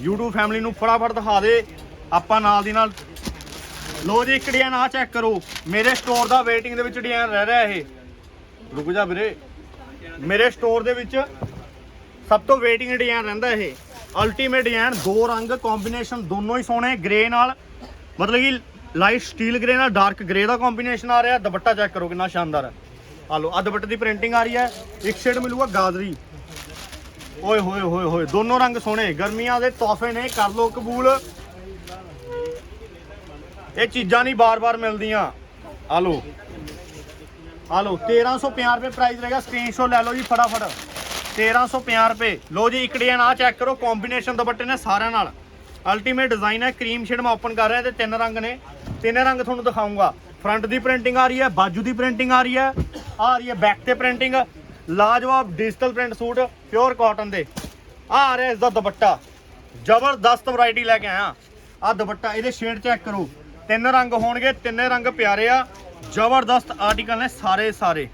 YouTube ਫੈਮਿਲੀ ਨੂੰ ਫਟਾਫਟ ਦਿਖਾ ਦੇ। ਆਪਾਂ ਨਾਲ ਦੀ ਨਾਲ ਲੋ ਜੀ, ਇੱਕ ਡਿਜ਼ਾਈਨ ਆ ਚੈੱਕ ਕਰੋ। ਮੇਰੇ ਸਟੋਰ ਦਾ ਵੇਟਿੰਗ ਦੇ ਵਿੱਚ ਡਿਜ਼ਾਈਨ ਰਹਿ ਰਿਹਾ ਇਹ। ਰੁਕ ਜਾ ਵੀਰੇ। ਮੇਰੇ ਸਟੋਰ ਦੇ ਵਿੱਚ ਸਭ ਤੋਂ ਵੇਟਿੰਗ ਡਿਜ਼ਾਈਨ ਰਹਿੰਦਾ ਇਹ। ਅਲਟੀਮੇਟ ਡਿਜ਼ਾਈਨ, ਦੋ ਰੰਗ ਕੰਬੀਨੇਸ਼ਨ ਦੋਨੋਂ ਹੀ ਸੋਹਣੇ ਗ੍ਰੇ ਨਾਲ। ਮਤਲਬ ਕਿ ਲਾਈਟ ਸਟੀਲ ਗ੍ਰੇ ਨਾਲ ਡਾਰਕ ਗ੍ਰੇ ਦਾ ਕੰਬੀਨੇਸ਼ਨ ਆ ਰਿਹਾ। ਦੁਪੱਟਾ ਚੈੱਕ ਕਰੋ ਕਿੰਨਾ ਸ਼ਾਨਦਾਰ ਹੈ ਆ ਲਓ ਆ ਦੁਪੱਟੇ ਦੀ ਪ੍ਰਿੰਟਿੰਗ ਆ ਰਹੀ ਹੈ। ਇੱਕ ਸ਼ੇਡ ਮਿਲੂਗਾ ਗਾਜਰੀ। ਓਏ ਹੋਏ ਹੋਏ ਹੋਏ, ਦੋਨੋਂ ਰੰਗ ਸੋਹਣੇ, ਗਰਮੀਆਂ ਦੇ ਤੋਹਫੇ ਨੇ, ਕਰ ਲੋ ਕਬੂਲ। ਇਹ ਚੀਜ਼ਾਂ ਨਹੀਂ ਬਾਰ-ਬਾਰ ਮਿਲਦੀਆਂ। ਆ ਲੋ ਆ ਲੋ 1350 ਰੁਪਏ ਪ੍ਰਾਈਸ ਰਹੇਗਾ ਸਕਰੀਨਸ਼ਾਟ ਲੈ ਲਓ ਜੀ ਫਟਾਫਟ। 1350 ਰੁਪਏ। ਲੋ ਜੀ, ਇੱਕ ਡਿਜ਼ਾਈਨ ਆ ਚੈੱਕ ਕਰੋ ਕੰਬੀਨੇਸ਼ਨ ਦੁਪੱਟੇ ਨੇ ਸਾਰਿਆਂ ਨਾਲ। ਅਲਟੀਮੇਟ ਡਿਜ਼ਾਈਨ ਹੈ ਕਰੀਮ ਸ਼ੇਡ ਮੈਂ ਓਪਨ ਕਰ ਰਿਹਾ ਤੇ ਤਿੰਨ ਰੰਗ ਨੇ। ਤਿੰਨ ਰੰਗ ਤੁਹਾਨੂੰ ਦਿਖਾਉਂਗਾ ਫਰੰਟ ਦੀ ਪ੍ਰਿੰਟਿੰਗ ਆ ਰਹੀ ਹੈ, ਬਾਜੂ ਦੀ ਪ੍ਰਿੰਟਿੰਗ ਆ ਰਹੀ ਹੈ। ਆ ਰਹੀ ਹੈ ਬੈਕ ਤੇ printing ਲਾਜਵਾਬ digital print suit pure cotton ਦੇ। ਆ ਆ ਰਿਹਾ ਇਸ ਦਾ ਦੁਪੱਟਾ। ਜ਼ਬਰਦਸਤ ਵੈਰਾਈਟੀ ਲੈ ਕੇ ਆਇਆ। ਆ ਦੁਪੱਟਾ, ਇਹਦੇ ਸ਼ੇਡ ਚੈੱਕ ਕਰੋ। ਤਿੰਨ ਰੰਗ ਹੋਣਗੇ, ਤਿੰਨੇ ਰੰਗ ਪਿਆਰੇ ਆ। ਜ਼ਬਰਦਸਤ ਆਰਟੀਕਲ ਨੇ ਸਾਰੇ ਸਾਰੇ।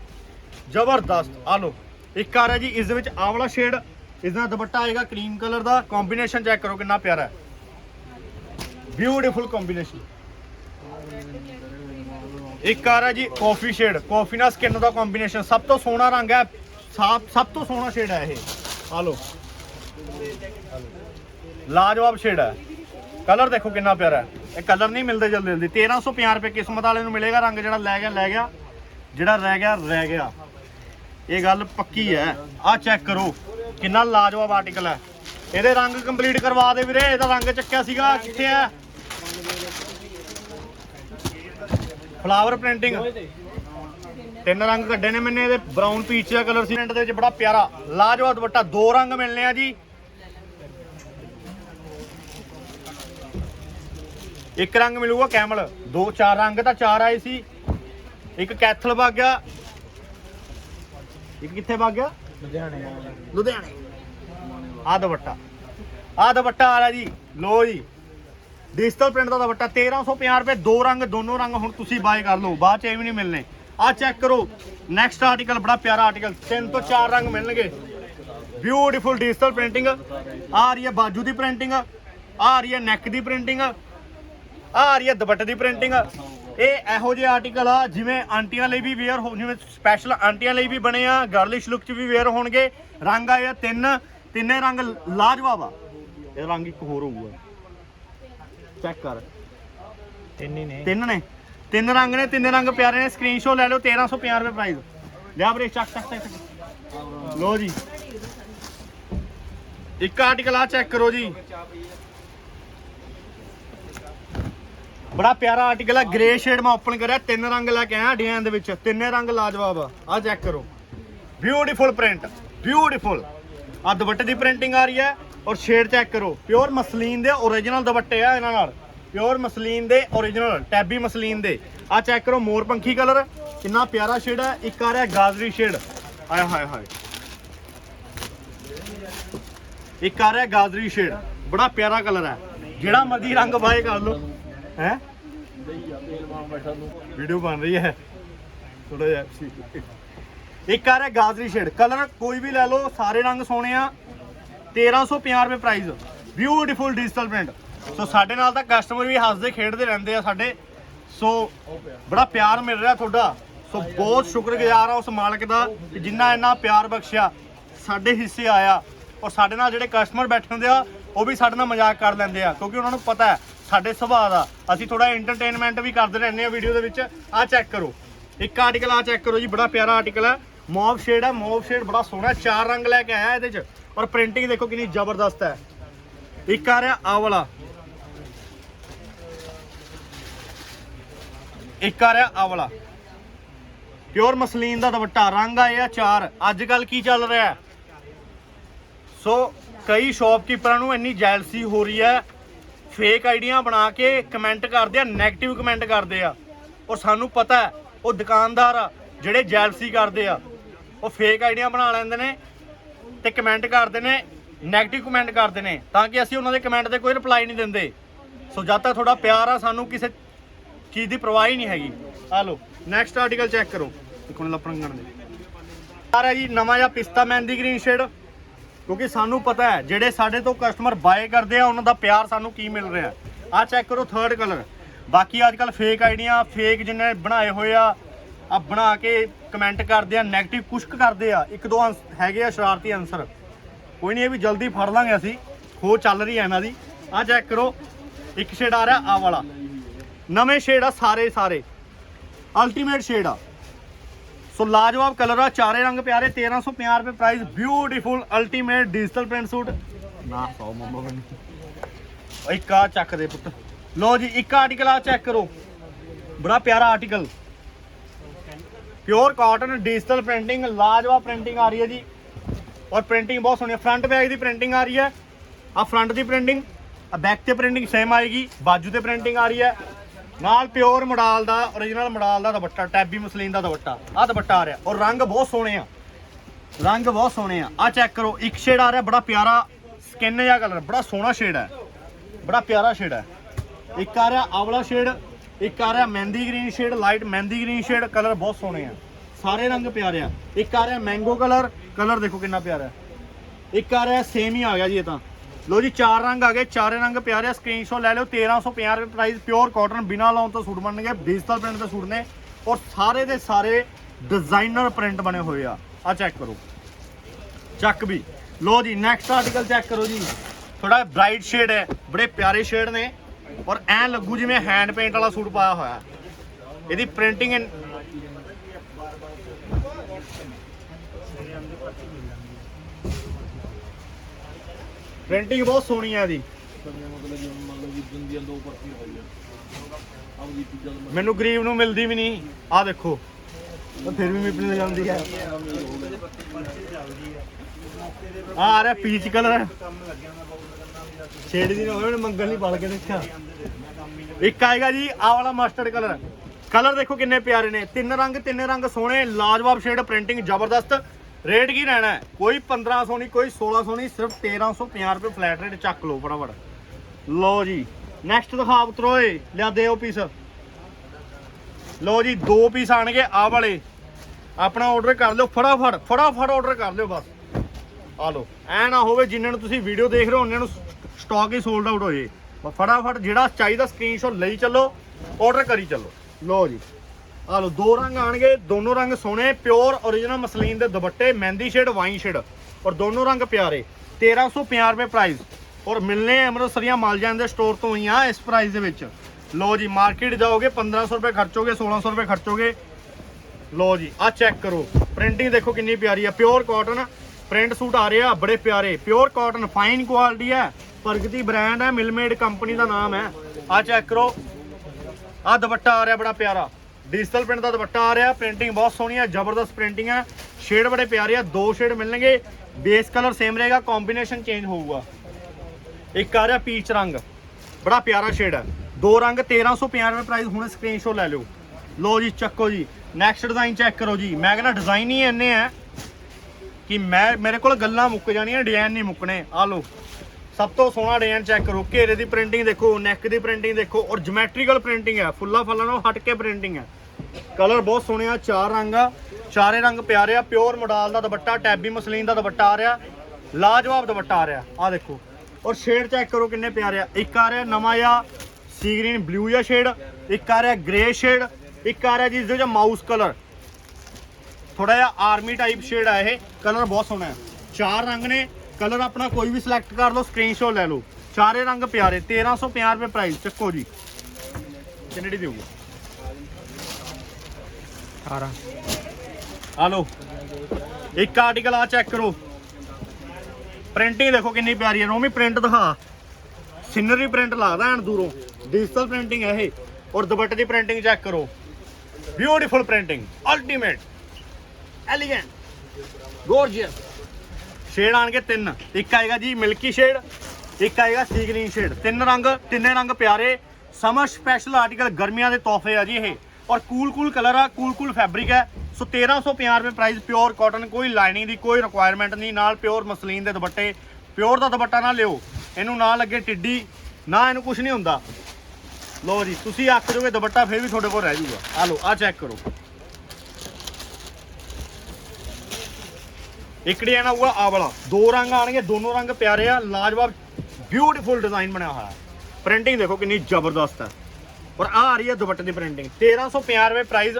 ਜ਼ਬਰਦਸਤ। ਆ ਲੋ ਇੱਕ ਆ ਰਿਹਾ ਜੀ, ਇਸ ਦੇ ਵਿੱਚ ਆਵਲਾ ਸ਼ੇਡ ਇਸ ਦਾ ਦੁਪੱਟਾ ਆਏਗਾ ਕਰੀਮ ਕਲਰ ਦਾ। ਕੰਬੀਨੇਸ਼ਨ ਚੈੱਕ ਕਰੋ ਕਿੰਨਾ ਪਿਆਰਾ ਹੈ। ਬਿਊਟੀਫੁਲ ਕੰਬੀਨੇਸ਼ਨ ਇੱਕ ਆ ਰਿਹਾ ਜੀ ਕਾਫੀ ਸ਼ੇਡ ਕਾਫੀ ਨਾਲ ਸਕਿਨ ਦਾ ਕੰਬੀਨੇਸ਼ਨ ਸਭ ਤੋਂ ਸੋਹਣਾ ਰੰਗ ਹੈ ਸਭ ਸਭ ਤੋਂ ਸੋਹਣਾ ਸ਼ੇਡ ਹੈ ਇਹ। ਆ ਲੋ ਲਾਜਵਾਬ ਸ਼ੇਡ ਹੈ। ਕਲਰ ਦੇਖੋ ਕਿੰਨਾ ਪਿਆਰਾ ਹੈ। ਇਹ ਕਲਰ ਨਹੀਂ ਮਿਲਦੇ ਜਲਦੀ ਜਲਦੀ। 1350 ਰੁਪਏ ਕਿਸਮਤ ਵਾਲੇ ਨੂੰ ਮਿਲੇਗਾ ਰੰਗ ਜਿਹੜਾ ਲੈ ਗਿਆ ਲੈ ਗਿਆ। ਜਿਹੜਾ ਰਹਿ ਗਿਆ ਰਹਿ ਗਿਆ। ਇਹ ਗੱਲ ਪੱਕੀ ਹੈ। ਆ ਚੈੱਕ ਕਰੋ। ਕਿੰਨਾ ਲਾਜਵਾਬ ਆਰਟੀਕਲ ਹੈ। ਇਹਦੇ ਰੰਗ ਕੰਪਲੀਟ ਕਰਵਾ ਦੇ ਵੀਰੇ। ਇਹਦਾ ਰੰਗ ਚੱਕਿਆ ਸੀਗਾ। ਕਿੱਥੇ ਹੈ? ਫਲਾਵਰ ਪ੍ਰਿੰਟਿੰਗ ਤਿੰਨ ਰੰਗ ਕੱਢੇ ਨੇ ਮੈਨੇ ਇਹਦੇ। ਬਰਾਊਨ ਪੀਚ ਦਾ ਕਲਰ ਸੀ। ਦੇ ਵਿੱਚ ਬੜਾ ਪਿਆਰਾ। ਲਾਜਵਾਬ ਦੁਪੱਟਾ। ਦੋ ਰੰਗ ਮਿਲਨੇ ਆ ਜੀ। ਇੱਕ ਰੰਗ ਮਿਲੂਗਾ ਕੈਮਲ। ਦੋ ਚਾਰ ਰੰਗ ਤਾਂ ਚਾਰ ਆਏ ਸੀ। ਇੱਕ ਕੈਥਲ ਵਗ ਗਿਆ। ਇੱਕ ਕਿੱਥੇ ਵਗ ਗਿਆ? ਲੁਧਿਆਣੇ। ਲੁਧਿਆਣੇ। ਆ ਦੁਪੱਟਾ। ਆ ਦੁਪੱਟਾ ਆ ਰਿਹਾ ਜੀ। ਲੋ ਜੀ। ਡਿਜੀਟਲ ਪ੍ਰਿੰਟ ਦਾ ਦੁਪੱਟਾ। 1350 ਰੁਪਏ। ਦੋ ਰੰਗ ਦੋਨੋਂ ਰੰਗ ਹੁਣ ਤੁਸੀਂ ਬਾਏ ਕਰ ਲਓ। ਬਾਅਦ ਚ ਇਹ ਵੀ ਨਹੀਂ ਮਿਲਨੇ ਆ ਚੈੱਕ ਕਰੋ। ਨੈਕਸਟ ਆਰਟੀਕਲ ਬੜਾ ਪਿਆਰਾ ਆਰਟੀਕਲ ਤਿੰਨ ਤੋਂ ਚਾਰ ਰੰਗ ਮਿਲਣਗੇ। ਬਿਊਟੀਫੁਲ ਡਿਜੀਟਲ ਪ੍ਰਿੰਟਿੰਗ ਆ ਰਹੀ ਹੈ ਬਾਜੂ ਦੀ ਪ੍ਰਿੰਟਿੰਗ ਆ ਰਹੀ ਹੈ ਨੈਕ ਦੀ ਪ੍ਰਿੰਟਿੰਗ ਆ ਰਹੀ ਹੈ ਦੁਪੱਟੇ ਦੀ ਪ੍ਰਿੰਟਿੰਗ ਇਹ ਇਹੋ ਜਿਹੇ ਆਰਟੀਕਲ ਆ ਜਿਵੇਂ ਆਂਟੀਆਂ ਲਈ ਵੀ ਵੇਅਰ ਹੋ ਜਿਵੇਂ ਸਪੈਸ਼ਲ ਆਂਟੀਆਂ ਲਈ ਵੀ ਬਣੇ ਆ ਗਰਲਿਸ਼ ਲੁੱਕ 'ਚ ਵੀ ਵੇਅਰ ਹੋਣਗੇ। ਰੰਗ ਆਏ ਆ ਤਿੰਨ। ਤਿੰਨੇ ਰੰਗ ਲਾਜਵਾਬ ਆ। ਇਹ ਰੰਗ ਇੱਕ ਹੋਰ ਹੋਊਗਾ। ਚੈੱਕ ਕਰ। ਤਿੰਨ ਨੇ। ਤਿੰਨ ਨੇ। ਤਿੰਨ ਰੰਗ ਨੇ, ਤਿੰਨ ਰੰਗ ਪਿਆਰੇ ਨੇ। ਸਕਰੀਨਸ਼ਾਟ ਲੈ ਲਓ 1350 ਰੁਪਏ ਪ੍ਰਾਈਸ ਲਿਆ ਵੀਰੇ, ਚੱਕ ਚੱਕ ਚੱਕ ਚੱਕ। ਜੀ। ਇੱਕ ਆਰਟੀਕਲ ਆ ਚੈੱਕ ਕਰੋ ਜੀ। ਬੜਾ ਪਿਆਰਾ ਆਰਟੀਕਲ ਆ ਗ੍ਰੇ ਸ਼ੇਡ ਮੈਂ ਓਪਨ ਕਰਿਆ, ਤਿੰਨ ਰੰਗ ਲੈ ਕੇ ਆਇਆ ਡਿਜ਼ਾਈਨ ਦੇ ਵਿੱਚ। ਤਿੰਨੇ ਰੰਗ ਲਾਜਵਾਬ ਆ। ਆਹ ਚੈੱਕ ਕਰੋ। ਬਿਊਟੀਫੁਲ ਪ੍ਰਿੰਟ ਬਿਊਟੀਫੁਲ ਆ ਦੁਪੱਟੇ ਦੀ ਪ੍ਰਿੰਟਿੰਗ ਆ ਰਹੀ ਹੈ, ਔਰ ਸ਼ੇਡ ਚੈੱਕ ਕਰੋ। ਪਿਓਰ ਮਸਲੀਨ ਦੇ origignal ਦੁਪੱਟੇ ਆ ਇਹਨਾਂ ਨਾਲ। ਪਿਓਰ ਮਸਲੀਨ ਦੇ origignal ਟੈਬੀ ਮਸਲੀਨ ਦੇ। ਆ ਚੈੱਕ ਕਰੋ, ਮੋਰ ਪੰਖੀ ਕਲਰ ਕਿੰਨਾ ਪਿਆਰਾ ਸ਼ੇਡ ਹੈ, ਇੱਕ ਆ ਰਿਹਾ ਗਾਜ਼ਰੀ ਸ਼ੇਡ ਆਏ ਹਾਏ ਹਾਏ। ਇੱਕ ਆ ਰਿਹਾ ਗਾਜ਼ਰੀ ਸ਼ੇਡ ਬੜਾ ਪਿਆਰਾ ਕਲਰ ਹੈ। ਜਿਹੜਾ ਮਰਜ਼ੀ ਰੰਗ ਬਾਏ ਕਰ ਲਓ। ਹੈ? ਵੀਡੀਓ ਬਣ ਰਹੀ ਹੈ। ਥੋੜਾ ਜਿਹਾ ਇੱਕ ਆ ਰਿਹਾ ਗਾਜ਼ਰੀ ਸ਼ੇਡ ਕਲਰ ਕੋਈ ਵੀ ਲੈ ਲਓ, ਸਾਰੇ ਰੰਗ ਸੋਹਣੇ ਆ। 1350 ਰੁਪਏ price beautiful digital print so ਸਾਡੇ ਨਾਲ ਤਾਂ ਕਸਟਮਰ ਵੀ ਹੱਸਦੇ, ਖੇਡਦੇ ਰਹਿੰਦੇ ਆ ਸਾਡੇ। ਸੋ ਬੜਾ ਪਿਆਰ ਮਿਲ ਰਿਹਾ ਤੁਹਾਡਾ। ਸੋ ਬਹੁਤ ਸ਼ੁਕਰਗੁਜ਼ਾਰ ਆ ਉਸ ਮਾਲਕ ਦਾ ਕਿ ਜਿੰਨਾ ਇੰਨਾ ਪਿਆਰ ਬਖਸ਼ਿਆ, ਸਾਡੇ ਹਿੱਸੇ ਆਇਆ। ਔਰ ਸਾਡੇ ਨਾਲ ਜਿਹੜੇ ਕਸਟਮਰ ਬੈਠੇ ਹੁੰਦੇ ਆ, ਉਹ ਵੀ ਸਾਡੇ ਨਾਲ ਮਜ਼ਾਕ ਕਰ ਲੈਂਦੇ ਆ, ਕਿਉਂਕਿ ਉਹਨਾਂ ਨੂੰ ਪਤਾ ਹੈ, ਸਾਡੇ ਸੁਭਾਅ ਦਾ। ਅਸੀਂ ਥੋੜਾ ਐਂਟਰਟੇਨਮੈਂਟ ਵੀ ਕਰਦੇ ਰਹਿੰਦੇ ਆ ਵੀਡੀਓ ਦੇ ਵਿੱਚ। ਆ ਚੈੱਕ ਕਰੋ। ਇੱਕ ਆਰਟੀਕਲ ਆ ਚੈੱਕ ਕਰੋ ਜੀ, ਬੜਾ ਪਿਆਰਾ ਆਰਟੀਕਲ ਹੈ ਮੌਵ ਸ਼ੇਡ ਹੈ ਮੌਵ ਸ਼ੇਡ ਬੜਾ ਸੋਹਣਾ ਚਾਰ ਰੰਗ ਲੈ ਕੇ ਆਇਆ ਇਹਦੇ ਚ। ਔਰ ਪ੍ਰਿੰਟਿੰਗ ਦੇਖੋ ਕਿੰਨੀ ਜ਼ਬਰਦਸਤ ਹੈ। ਇੱਕ ਆ ਰਿਹਾ ਆ ਵਾਲਾ। ਇੱਕ ਆ ਰਿਹਾ ਆ ਵਾਲਾ ਪਿਓਰ ਮਸਲੀਨ ਦਾ ਦੁਪੱਟਾ, ਰੰਗ ਆਏ ਆ ਚਾਰ। ਅੱਜ ਕੱਲ ਕੀ ਚੱਲ ਰਿਹਾ ਸੋ ਕਈ ਸ਼ਾਪਕੀਪਰਾਂ ਨੂੰ ਇੰਨੀ ਜੈਲਸੀ ਹੋ ਰਹੀ ਹੈ। ਫੇਕ ਆਈਡੀਆਂ ਬਣਾ ਕੇ ਕਮੈਂਟ ਕਰਦੇ ਆ 네ਗੇਟਿਵ ਕਮੈਂਟ ਕਰਦੇ ਆ। ਔਰ ਸਾਨੂੰ ਪਤਾ ਹੈ, ਉਹ ਦੁਕਾਨਦਾਰ ਆ, ਜਿਹੜੇ ਜੈਲਸੀ ਕਰਦੇ ਆ। ਉਹ ਫੇਕ ਆਈਡੀਆਂ ਬਣਾ ਲੈਂਦੇ ਨੇ ਤੇ ਕਮੈਂਟ ਕਰਦੇ ਨੇ 네ਗੇਟਿਵ ਕਮੈਂਟ ਕਰਦੇ ਨੇ। ਤਾਂ ਕਿ ਅਸੀਂ ਉਹਨਾਂ ਦੇ ਕਮੈਂਟ ਤੇ ਕੋਈ ਰਿਪਲਾਈ ਨਹੀਂ ਦਿੰਦੇ। ਸੋ ਜਦ ਤੱਕ ਤੁਹਾਡਾ ਪਿਆਰ ਆ, ਸਾਨੂੰ ਕਿਸੇ ਚੀਜ਼ ਦੀ ਪਰਵਾਹ ਹੀ ਨਹੀਂ ਹੈਗੀ। ਆ ਲਓ ਨੈਕਸਟ ਆਰਟੀਕਲ ਚੈੱਕ ਕਰੋ। ਇੱਕ ਹੁਣ ਲੱਪਰੰਗਣ ਦੇ। ਆ ਰਿਹਾ ਜੀ, ਨਵਾਂ ਜਿਹਾ ਪਿਸਤਾ ਮਹਿੰਦੀ ਗ੍ਰੀਨ ਸ਼ੇਡ ਕਿਉਂਕਿ ਸਾਨੂੰ ਪਤਾ ਹੈ, ਜਿਹੜੇ ਸਾਡੇ ਤੋਂ ਕਸਟਮਰ ਬਾਏ ਕਰਦੇ ਆ, ਉਹਨਾਂ ਦਾ ਪਿਆਰ ਸਾਨੂੰ ਕੀ ਮਿਲ ਰਿਹਾ ਆ ਚੈੱਕ ਕਰੋ ਥਰਡ ਕਲਰ ਬਾਕੀ ਅੱਜ ਕੱਲ ਫੇਕ ਆਈਡੀਆਂ ਫੇਕ ਜਿੰਨੇ ਬਣਾਏ ਹੋਏ ਆ ਆ ਬਣਾ ਕੇ ਕਮੈਂਟ ਕਰਦੇ ਆ 네ਗੇਟਿਵ ਕੁਸ਼ਕ ਕਰਦੇ ਆ। ਇੱਕ ਦੋ ਅੰਸ- ਹੈਗੇ ਆ ਸ਼ਰਾਰਤੀ ਆਨਸਰ ਕੋਈ ਨਹੀਂ, ਇਹ ਵੀ ਜਲਦੀ ਫੜ ਲਾਂਗੇ ਅਸੀਂ। ਖੋਜ ਚੱਲ ਰਹੀ ਹੈ ਇਹਨਾਂ ਦੀ। ਆ ਚੈੱਕ ਕਰੋ। ਇੱਕ ਸ਼ੇਡ ਆ ਰਿਹਾ ਆ ਵਾਲਾ। ਨਵੇਂ ਸ਼ੇਡ ਆ ਸਾਰੇ ਸਾਰੇ। ਅਲਟੀਮੇਟ ਸ਼ੇਡ ਆ। ਸੋ ਲਾਜਵਾਬ ਕਲਰ ਆ, ਚਾਰੇ ਰੰਗ ਪਿਆਰੇ 1350 ਰੁਪਏ price beautiful ultimate digital print suit ਨਾ, ਸੌ ਮੰਮਾ ਮੈਨੂੰ। ਇੱਕ ਆ ਚੱਕ ਦੇ ਪੁੱਤ। ਲੋ ਜੀ, ਇੱਕ ਆਰਟੀਕਲ ਆ ਚੈੱਕ ਕਰੋ। ਬੜਾ ਪਿਆਰਾ article pure cotton digital printing ਲਾਜਵਾਬ printing ਆ ਰਹੀ ਹੈ ਜੀ। ਔਰ ਪ੍ਰਿੰਟਿੰਗ ਬਹੁਤ ਸੋਹਣੀ ਹੈ ਫਰੰਟ ਬੈਕ ਦੀ ਪ੍ਰਿੰਟਿੰਗ ਆ ਰਹੀ ਹੈ। ਆ ਫਰੰਟ ਦੀ ਪ੍ਰਿੰਟਿੰਗ ਆ ਬੈਕ ਤੇ ਪ੍ਰਿੰਟਿੰਗ ਸੇਮ ਆਏਗੀ। ਬਾਜੂ ਤੇ ਪ੍ਰਿੰਟਿੰਗ ਆ ਰਹੀ ਹੈ। ਨਾਲ ਪਿਓਰ ਮਡਾਲ ਦਾ origignal ਮਡਾਲ ਦਾ ਦੁਪੱਟਾ, ਟੈਬੀ ਮਸਲੀਨ ਦਾ ਦੁਪੱਟਾ। ਆ ਦੁਪੱਟਾ ਆ ਰਿਹਾ। ਔਰ ਰੰਗ ਬਹੁਤ ਸੋਹਣੇ ਆ। ਰੰਗ ਬਹੁਤ ਸੋਹਣੇ ਆ। ਆ ਚੈੱਕ ਕਰੋ, ਇੱਕ ਸ਼ੇਡ ਆ ਰਿਹਾ, ਬੜਾ ਪਿਆਰਾ ਸਕਿਨ ਜਿਹਾ ਕਲਰ ਬੜਾ ਸੋਹਣਾ ਸ਼ੇਡ ਹੈ ਬੜਾ ਪਿਆਰਾ ਸ਼ੇਡ ਹੈ ਇੱਕ ਆ ਰਿਹਾ ਆਵਲਾ ਸ਼ੇਡ ਇੱਕ ਆ ਰਿਹਾ mehndi green shade light mehndi green shade colour ਬਹੁਤ ਸੋਹਣੇ ਆ। ਸਾਰੇ ਰੰਗ ਪਿਆਰੇ ਆ। ਇੱਕ ਆ ਰਿਹਾ ਮੈਂਗੋ ਕਲਰ ਕਲਰ ਦੇਖੋ ਕਿੰਨਾ ਪਿਆਰਾ। ਇੱਕ ਆ ਰਿਹਾ ਸੇਮ ਹੀ ਆ ਗਿਆ ਜੀ ਇਹ ਤਾਂ। ਲੋ ਜੀ, ਚਾਰ ਰੰਗ ਆ ਗਏ, ਚਾਰੇ ਰੰਗ ਪਿਆਰੇ ਆ। ਸਕਰੀਨਸ਼ਾਟ ਲੈ ਲਿਓ 1350 ਰੁਪਏ ਪ੍ਰਾਈਸ ਪਿਓਰ ਕਾਟਨ ਬਿਨਾ ਲਾਉਣ ਤੋਂ ਸੂਟ ਬਣਨਗੇ ਡਿਜੀਟਲ ਪ੍ਰਿੰਟ ਦੇ ਸੂਟ ਨੇ। ਔਰ ਸਾਰੇ ਦੇ ਸਾਰੇ ਡਿਜ਼ਾਈਨਰ ਪ੍ਰਿੰਟ ਬਣੇ ਹੋਏ ਆ। ਆ ਚੈੱਕ ਕਰੋ। ਚੱਕ ਵੀ। ਲੋ ਜੀ ਨੈਕਸਟ ਆਰਟੀਕਲ ਚੈੱਕ ਕਰੋ ਜੀ। ਥੋੜਾ ਬ੍ਰਾਈਟ ਸ਼ੇਡ ਹੈ, ਬੜੇ ਪਿਆਰੇ ਸ਼ੇਡ ਨੇ। ਔਰ ਐ ਲੱਗੂ ਜਿਵੇਂ ਹੈਂਡ ਪੇਂਟ ਵਾਲਾ ਸੂਟ ਪਾਇਆ ਹੋਇਆ। ਇਹਦੀ ਪ੍ਰਿੰਟਿੰਗ ਪ੍ਰਿੰਟਿੰਗ ਬਹੁਤ ਸੋਹਣੀ ਹੈ ਇਹਦੀ। ਮੈਨੂੰ ਗਰੀਬ ਨੂੰ ਮਿਲਦੀ ਵੀ ਨਹੀਂ। ਆ ਦੇਖੋ। ਉਹ ਫਿਰ ਵੀ ਮਿਪਣੀ ਜਾਂਦੀ ਹੈ ਆ ਆ ਰਿਹਾ ਪੀਚ ਕਲਰ ਛੇੜ ਦੀ ਨਾ ਹੋਵੇ ਉਹਨੇ ਮੰਗਲ ਨਹੀਂ ਪੜ ਕੇ ਦੇਖਿਆ ਇੱਕ ਆਏਗਾ ਜੀ ਆ ਵਾਲਾ ਮਸਟਰਡ ਕਲਰ ਕਲਰ ਦੇਖੋ ਕਿੰਨੇ ਪਿਆਰੇ ਨੇ। ਤਿੰਨ ਰੰਗ ਤਿੰਨੇ ਰੰਗ ਸੋਹਣੇ। ਲਾਜਵਾਬ ਸ਼ੇਡ ਪ੍ਰਿੰਟਿੰਗ ਜ਼ਬਰਦਸਤ। ਰੇਟ ਕੀ ਰਹਿਣਾ ਹੈ? ਕੋਈ 1500 ਨਹੀਂ, ਕੋਈ 1600 ਨਹੀਂ, ਸਿਰਫ 1350 ਰੁਪਏ ਫਲੈਟ ਰੇਟ ਚੱਕ ਲਓ ਫਟਾਫਟ। ਲਓ ਜੀ ਨੈਕਸਟ ਦਿਖਾ ਉਤਰੋਏ ਲਿਆ ਦਿਓ ਪੀਸ ਲਓ ਜੀ, ਦੋ ਪੀਸ ਆਣਗੇ ਆ ਵਾਲੇ। ਆਪਣਾ ਆਰਡਰ ਕਰ ਲਿਓ ਫਟਾਫਟ ਫਟਾਫਟ ਆਰਡਰ ਕਰ ਲਿਓ ਬਸ। ਆ ਲਓ, ਐ ਨਾ ਹੋਵੇ ਜਿਨ੍ਹਾਂ ਨੂੰ ਤੁਸੀਂ ਵੀਡੀਓ ਦੇਖ ਰਹੇ ਹੋ, ਉਹਨਾਂ ਨੂੰ ਸਟਾਕ ਹੀ ਸੋਲਡ ਆਊਟ ਹੋ ਜੇ। ਫਟਾਫਟ ਜਿਹੜਾ ਚਾਹੀਦਾ ਸਕਰੀਨਸ਼ਾਟ ਲਈ ਚੱਲੋ ਆਰਡਰ ਕਰੀ ਚੱਲੋ। ਲਓ ਜੀ। ਆ ਲਓ, ਦੋ ਰੰਗ ਆਣਗੇ, ਦੋਨੋਂ ਰੰਗ ਸੋਹਣੇ, ਪਿਓਰ origignal ਮਸਲੀਨ ਦੇ ਦੁਪੱਟੇ, ਮਹਿੰਦੀ ਸ਼ੇਡ ਵਾਈਨ ਸ਼ੇਡ ਔਰ ਦੋਨੋਂ ਰੰਗ ਪਿਆਰੇ। 1350 ਰੁਪਏ ਪ੍ਰਾਈਸ ਔਰ ਮਿਲਨੇ ਅੰਮ੍ਰਿਤਸਰੀਆਂ ਮਾਲ ਜਾਣ ਦੇ ਸਟੋਰ ਤੋਂ ਹੀ ਆ ਇਸ ਪ੍ਰਾਈਸ ਦੇ ਵਿੱਚ। ਲਓ ਜੀ ਮਾਰਕੀਟ ਜਾਓਗੇ 1500 ਰੁਪਏ ਖਰਚੋਗੇ 1600 ਰੁਪਏ ਖਰਚੋਗੇ। ਲਓ ਜੀ ਆ ਚੈੱਕ ਕਰੋ। ਪ੍ਰਿੰਟਿੰਗ ਦੇਖੋ ਕਿੰਨੀ ਪਿਆਰੀ ਆ। ਪਿਓਰ ਕਾਟਨ ਪ੍ਰਿੰਟ ਸੂਟ ਆ ਰਿਹਾ, ਬੜੇ ਪਿਆਰੇ। ਪਿਓਰ ਕਾਟਨ ਫਾਈਨ ਕੁਆਲਿਟੀ ਹੈ ਪ੍ਰਗਤੀ ਬ੍ਰਾਂਡ ਹੈ ਮਿਲਮੇਡ ਕੰਪਨੀ ਦਾ ਨਾਮ ਹੈ। ਆ ਚੈੱਕ ਕਰੋ। ਆ ਦੁਪੱਟਾ ਆ ਰਿਹਾ, ਬੜਾ ਪਿਆਰਾ। ਡਿਜੀਟਲ ਪ੍ਰਿੰਟ ਦਾ ਦੁਪੱਟਾ ਆ ਰਿਹਾ ਪ੍ਰਿੰਟਿੰਗ ਬਹੁਤ ਸੋਹਣੀ ਹੈ ਜ਼ਬਰਦਸਤ ਪ੍ਰਿੰਟਿੰਗ ਹੈ ਸ਼ੇਡ ਬੜੇ ਪਿਆਰੇ ਆ, ਦੋ ਸ਼ੇਡ ਮਿਲਣਗੇ। ਬੇਸ ਕਲਰ ਸੇਮ ਰਹੇਗਾ ਕੰਬੀਨੇਸ਼ਨ ਚੇਂਜ ਹੋਊਗਾ। ਇੱਕ ਆ ਰਿਹਾ ਪੀਚ ਰੰਗ, ਬੜਾ ਪਿਆਰਾ ਸ਼ੇਡ ਹੈ ਦੋ ਰੰਗ 1350 ਰੁਪਏ ਪ੍ਰਾਈਸ ਹੁਣ ਸਕਰੀਨਸ਼ਾਟ ਲੈ ਲਿਓ। ਲਓ ਜੀ, ਚੱਕੋ ਜੀ। ਨੈਕਸਟ ਡਿਜ਼ਾਈਨ ਚੈੱਕ ਕਰੋ ਜੀ। ਮੈਂ ਕਹਿੰਦਾ ਡਿਜ਼ਾਈਨ ਹੀ ਇੰਨੇ ਆ ਕਿ ਮੈਂ, ਮੇਰੇ ਕੋਲ ਗੱਲਾਂ ਮੁੱਕ ਜਾਣੀਆਂ ਡਿਜ਼ਾਈਨ ਨਹੀਂ ਮੁੱਕਣੇ। ਆ ਲਓ। ਸਭ ਤੋਂ ਸੋਹਣਾ ਡਿਜ਼ਾਈਨ ਚੈੱਕ ਕਰੋ, ਘੇਰੇ ਦੀ ਪ੍ਰਿੰਟਿੰਗ ਦੇਖੋ ਨੈਕ ਦੀ ਪ੍ਰਿੰਟਿੰਗ ਦੇਖੋ, ਔਰ ਜਿਓਮੈਟ੍ਰੀਕਲ ਪ੍ਰਿੰਟਿੰਗ ਹੈ, ਫੁੱਲਾ ਫੁੱਲਾਂ ਨਾਲ ਹਟ ਕੇ ਪ੍ਰਿੰਟਿੰਗ ਹੈ। ਕਲਰ ਬਹੁਤ ਸੋਹਣੇ ਆ, ਚਾਰ ਰੰਗ ਆ, ਚਾਰੇ ਰੰਗ ਪਿਆਰੇ ਆ ਪਿਓਰ ਮੋਡਲ ਦਾ ਦੁਪੱਟਾ ਟੈਬੀ ਮਸਲੀਨ ਦਾ ਦੁਪੱਟਾ ਆ ਰਿਹਾ, ਲਾਜਵਾਬ ਦੁਪੱਟਾ ਆ ਰਿਹਾ ਆ ਦੇਖੋ। ਔਰ ਸ਼ੇਡ ਚੈੱਕ ਕਰੋ ਕਿੰਨੇ ਪਿਆਰੇ ਆ, ਇੱਕ ਆ ਰਿਹਾ ਨਵਾਂ ਆ ਸੀ ਗ੍ਰੀਨ ਬਲੂ ਜਿਹਾ ਸ਼ੇਡ ਇੱਕ ਆ ਰਿਹਾ ਗ੍ਰੇ ਸ਼ੇਡ ਇੱਕ ਆ ਰਿਹਾ ਜਿਸ ਦੇ ਵਿੱਚ ਮਾਊਸ ਕਲਰ ਥੋੜਾ ਜਿਹਾ ਆਰਮੀ ਟਾਈਪ ਸ਼ੇਡ ਆ ਇਹ ਕਲਰ ਬਹੁਤ ਸੋਹਣਾ ਹੈ। ਚਾਰ ਰੰਗ ਨੇ ਕਲਰ ਆਪਣਾ ਕੋਈ ਵੀ ਸਿਲੈਕਟ ਕਰ ਲਓ ਸਕਰੀਨਸ਼ਾਟ ਲੈ ਲਓ। ਚਾਰੇ ਰੰਗ ਪਿਆਰੇ 1350 ਰੁਪਏ ਪ੍ਰਾਈਸ ਚੱਕੋ ਜੀ। ਕਿੰਨੇ ਦੀ ਦੇਊਗਾ? 18 ਆ ਲਓ। ਇੱਕ ਆਰਟੀਕਲ ਆ ਚੈੱਕ ਕਰੋ। ਪ੍ਰਿੰਟਿੰਗ ਦੇਖੋ ਕਿੰਨੀ ਪਿਆਰੀ ਹੈ, ਰੋਮੀ ਪ੍ਰਿੰਟ ਦਿਖਾ। ਸਿਨਰੀ ਪ੍ਰਿੰਟ ਲੱਗਦਾ ਐਨ ਦੂਰੋਂ। ਡਿਜੀਟਲ ਪ੍ਰਿੰਟਿੰਗ ਹੈ ਇਹ। ਔਰ ਦੁਪੱਟੇ ਦੀ ਪ੍ਰਿੰਟਿੰਗ ਚੈੱਕ ਕਰੋ। Beautiful printing ultimate elegant gorgeous shade ਆਣਗੇ ਤਿੰਨ। ਇੱਕ ਆਏਗਾ ਜੀ ਮਿਲਕੀ ਸ਼ੇਡ ਇੱਕ ਆਏਗਾ ਸੀ ਗ੍ਰੀਨ ਸ਼ੇਡ ਤਿੰਨ ਰੰਗ, ਤਿੰਨੇ ਰੰਗ ਪਿਆਰੇ। ਸਮਰ ਸਪੈਸ਼ਲ ਆਰਟੀਕਲ ਗਰਮੀਆਂ ਦੇ ਤੋਹਫੇ ਆ ਜੀ ਇਹ। ਔਰ ਕੂਲ ਕੂਲ ਕਲਰ ਆ, ਕੂਲ ਕੂਲ ਫੈਬਰਿਕ ਹੈ। ਸੋ 1350 ਰੁਪਏ ਪ੍ਰਾਈਸ ਪਿਓਰ ਕਾਟਨ ਕੋਈ ਲਾਈਨਿੰਗ ਦੀ ਕੋਈ ਰਿਕੁਆਇਰਮੈਂਟ ਨਹੀਂ। ਨਾਲ ਪਿਓਰ ਮਸਲੀਨ ਦੇ ਦੁਪੱਟੇ। ਪਿਓਰ ਦਾ ਦੁਪੱਟਾ ਨਾ ਲਿਓ। ਇਹਨੂੰ ਨਾ ਲੱਗੇ ਟਿੱਡੀ, ਨਾ ਇਹਨੂੰ ਕੁਝ ਨਹੀਂ ਹੁੰਦਾ। ਲੋ ਜੀ, ਤੁਸੀਂ ਆਖ ਜੋਗੇ ਦੁਪੱਟਾ ਫੇਰ ਵੀ ਤੁਹਾਡੇ ਕੋਲ ਰਹਿ ਜੂਗਾ ਆ ਲਓ ਆ ਚੈੱਕ ਕਰੋ। ਇੱਕ ਡਿਜ਼ਾਈਨ ਆਊਗਾ ਆ ਵਾਲਾ। ਦੋ ਰੰਗ ਆਣਗੇ ਦੋਨੋਂ ਰੰਗ ਪਿਆਰੇ ਆ, ਲਾਜਵਾਬ ਬਿਊਟੀਫੁਲ ਡਿਜ਼ਾਈਨ ਬਣਿਆ ਹੋਇਆ ਪ੍ਰਿੰਟਿੰਗ ਦੇਖੋ ਕਿੰਨੀ ਜ਼ਬਰਦਸਤ ਹੈ। ਔਰ ਆ ਆ ਰਹੀ ਹੈ ਦੁਪੱਟੇ ਦੀ ਪ੍ਰਿੰਟਿੰਗ 1350 ਰੁਪਏ ਪ੍ਰਾਈਸ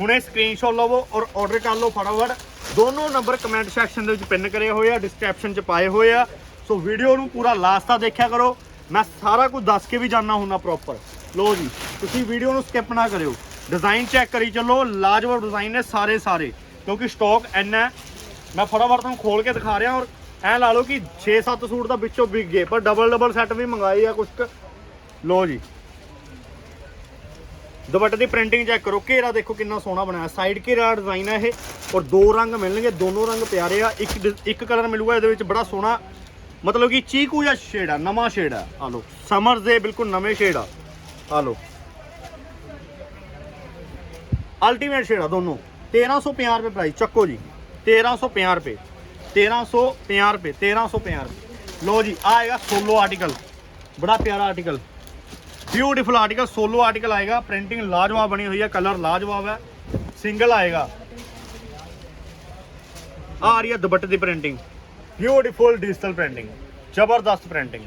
ਹੁਣੇ ਸਕਰੀਨਸ਼ਾਟ ਲਵੋ ਔਰ ਆਰਡਰ ਕਰ ਲਓ ਫਟਾਫਟ। ਦੋਨੋਂ ਨੰਬਰ ਕਮੈਂਟ ਸੈਕਸ਼ਨ ਦੇ ਵਿੱਚ ਪਿੰਨ ਕਰੇ ਹੋਏ ਆ ਡਿਸਕ੍ਰਿਪਸ਼ਨ 'ਚ ਪਾਏ ਹੋਏ ਆ। ਸੋ ਵੀਡੀਓ ਨੂੰ ਪੂਰਾ ਲਾਸਟ ਤੱਕ ਦੇਖਿਆ ਕਰੋ। ਮੈਂ ਸਾਰਾ ਕੁਝ ਦੱਸ ਕੇ ਵੀ ਜਾਣਾ ਹੁੰਦਾ ਪ੍ਰੋਪਰ ਲੋ ਜੀ, ਤੁਸੀਂ ਵੀਡੀਓ ਨੂੰ ਸਕਿਪ ਨਾ ਕਰਿਓ। ਡਿਜ਼ਾਈਨ ਚੈੱਕ ਕਰੀ ਚੱਲੋ। ਲਾਜਵਾਬ ਡਿਜ਼ਾਈਨ ਨੇ ਸਾਰੇ ਸਾਰੇ ਕਿਉਂਕਿ ਸਟਾਕ ਇੰਨਾ ਮੈਂ ਫਟਾਫਟ ਤੁਹਾਨੂੰ ਖੋਲ ਕੇ ਦਿਖਾ ਰਿਹਾ ਔਰ ਐ ਲਾ ਲਓ ਕਿ 6-7 ਸੂਟ ਤਾਂ ਵਿੱਚੋਂ ਵਿਕ ਗਏ, ਪਰ ਡਬਲ ਡਬਲ ਸੈੱਟ ਵੀ ਮੰਗਾਏ ਆ ਕੁਛ ਕੁ। ਲਓ ਜੀ। ਦੁਪੱਟੇ ਦੀ ਪ੍ਰਿੰਟਿੰਗ ਚੈੱਕ ਕਰੋ ਘੇਰਾ ਦੇਖੋ ਕਿੰਨਾ ਸੋਹਣਾ ਬਣਾਇਆ। ਸਾਈਡ ਘੇਰਾ ਡਿਜ਼ਾਈਨ ਹੈ ਇਹ, ਔਰ ਦੋ ਰੰਗ ਮਿਲਣਗੇ, ਦੋਨੋਂ ਰੰਗ ਪਿਆਰੇ ਆ। ਇੱਕ ਇੱਕ ਕਲਰ ਮਿਲੂਗਾ, ਇਹਦੇ ਵਿੱਚ ਬੜਾ ਸੋਹਣਾ ਮਤਲਬ ਕਿ ਚੀਕੂ ਜਾਂ ਸ਼ੇਡ ਆ, ਨਵਾਂ ਸ਼ੇਡ ਆ। ਆ ਲਓ ਸਮਰਸ ਦੇ ਬਿਲਕੁਲ ਨਵੇਂ ਸ਼ੇਡ ਆ। ਆ ਲਓ। ਅਲਟੀਮੇਟ ਸ਼ੇਡ ਆ ਦੋਨੋਂ। 1350 ਰੁਪਏ ਪ੍ਰਾਈਸ ਚੱਕੋ ਜੀ। 1350 ਰੁਪਏ 1350 ਰੁਪਏ 1350 ਰੁਪਏ। ਲੋ ਜੀ ਆ ਆਏਗਾ ਸੋਲੋ ਆਰਟੀਕਲ ਬੜਾ ਪਿਆਰਾ article beautiful article solo article ਆਏਗਾ। ਪ੍ਰਿੰਟਿੰਗ ਲਾਜਵਾਬ ਬਣੀ ਹੋਈ ਹੈ ਕਲਰ ਲਾਜਵਾਬ ਹੈ। ਸਿੰਗਲ ਆਏਗਾ। ਆ ਰਹੀ ਹੈ ਦੁਪੱਟੇ ਦੀ ਪ੍ਰਿੰਟਿੰਗ ਬਿਊਟੀਫੁਲ ਡਿਜੀਟਲ ਪ੍ਰਿੰਟਿੰਗ ਜ਼ਬਰਦਸਤ ਪ੍ਰਿੰਟਿੰਗ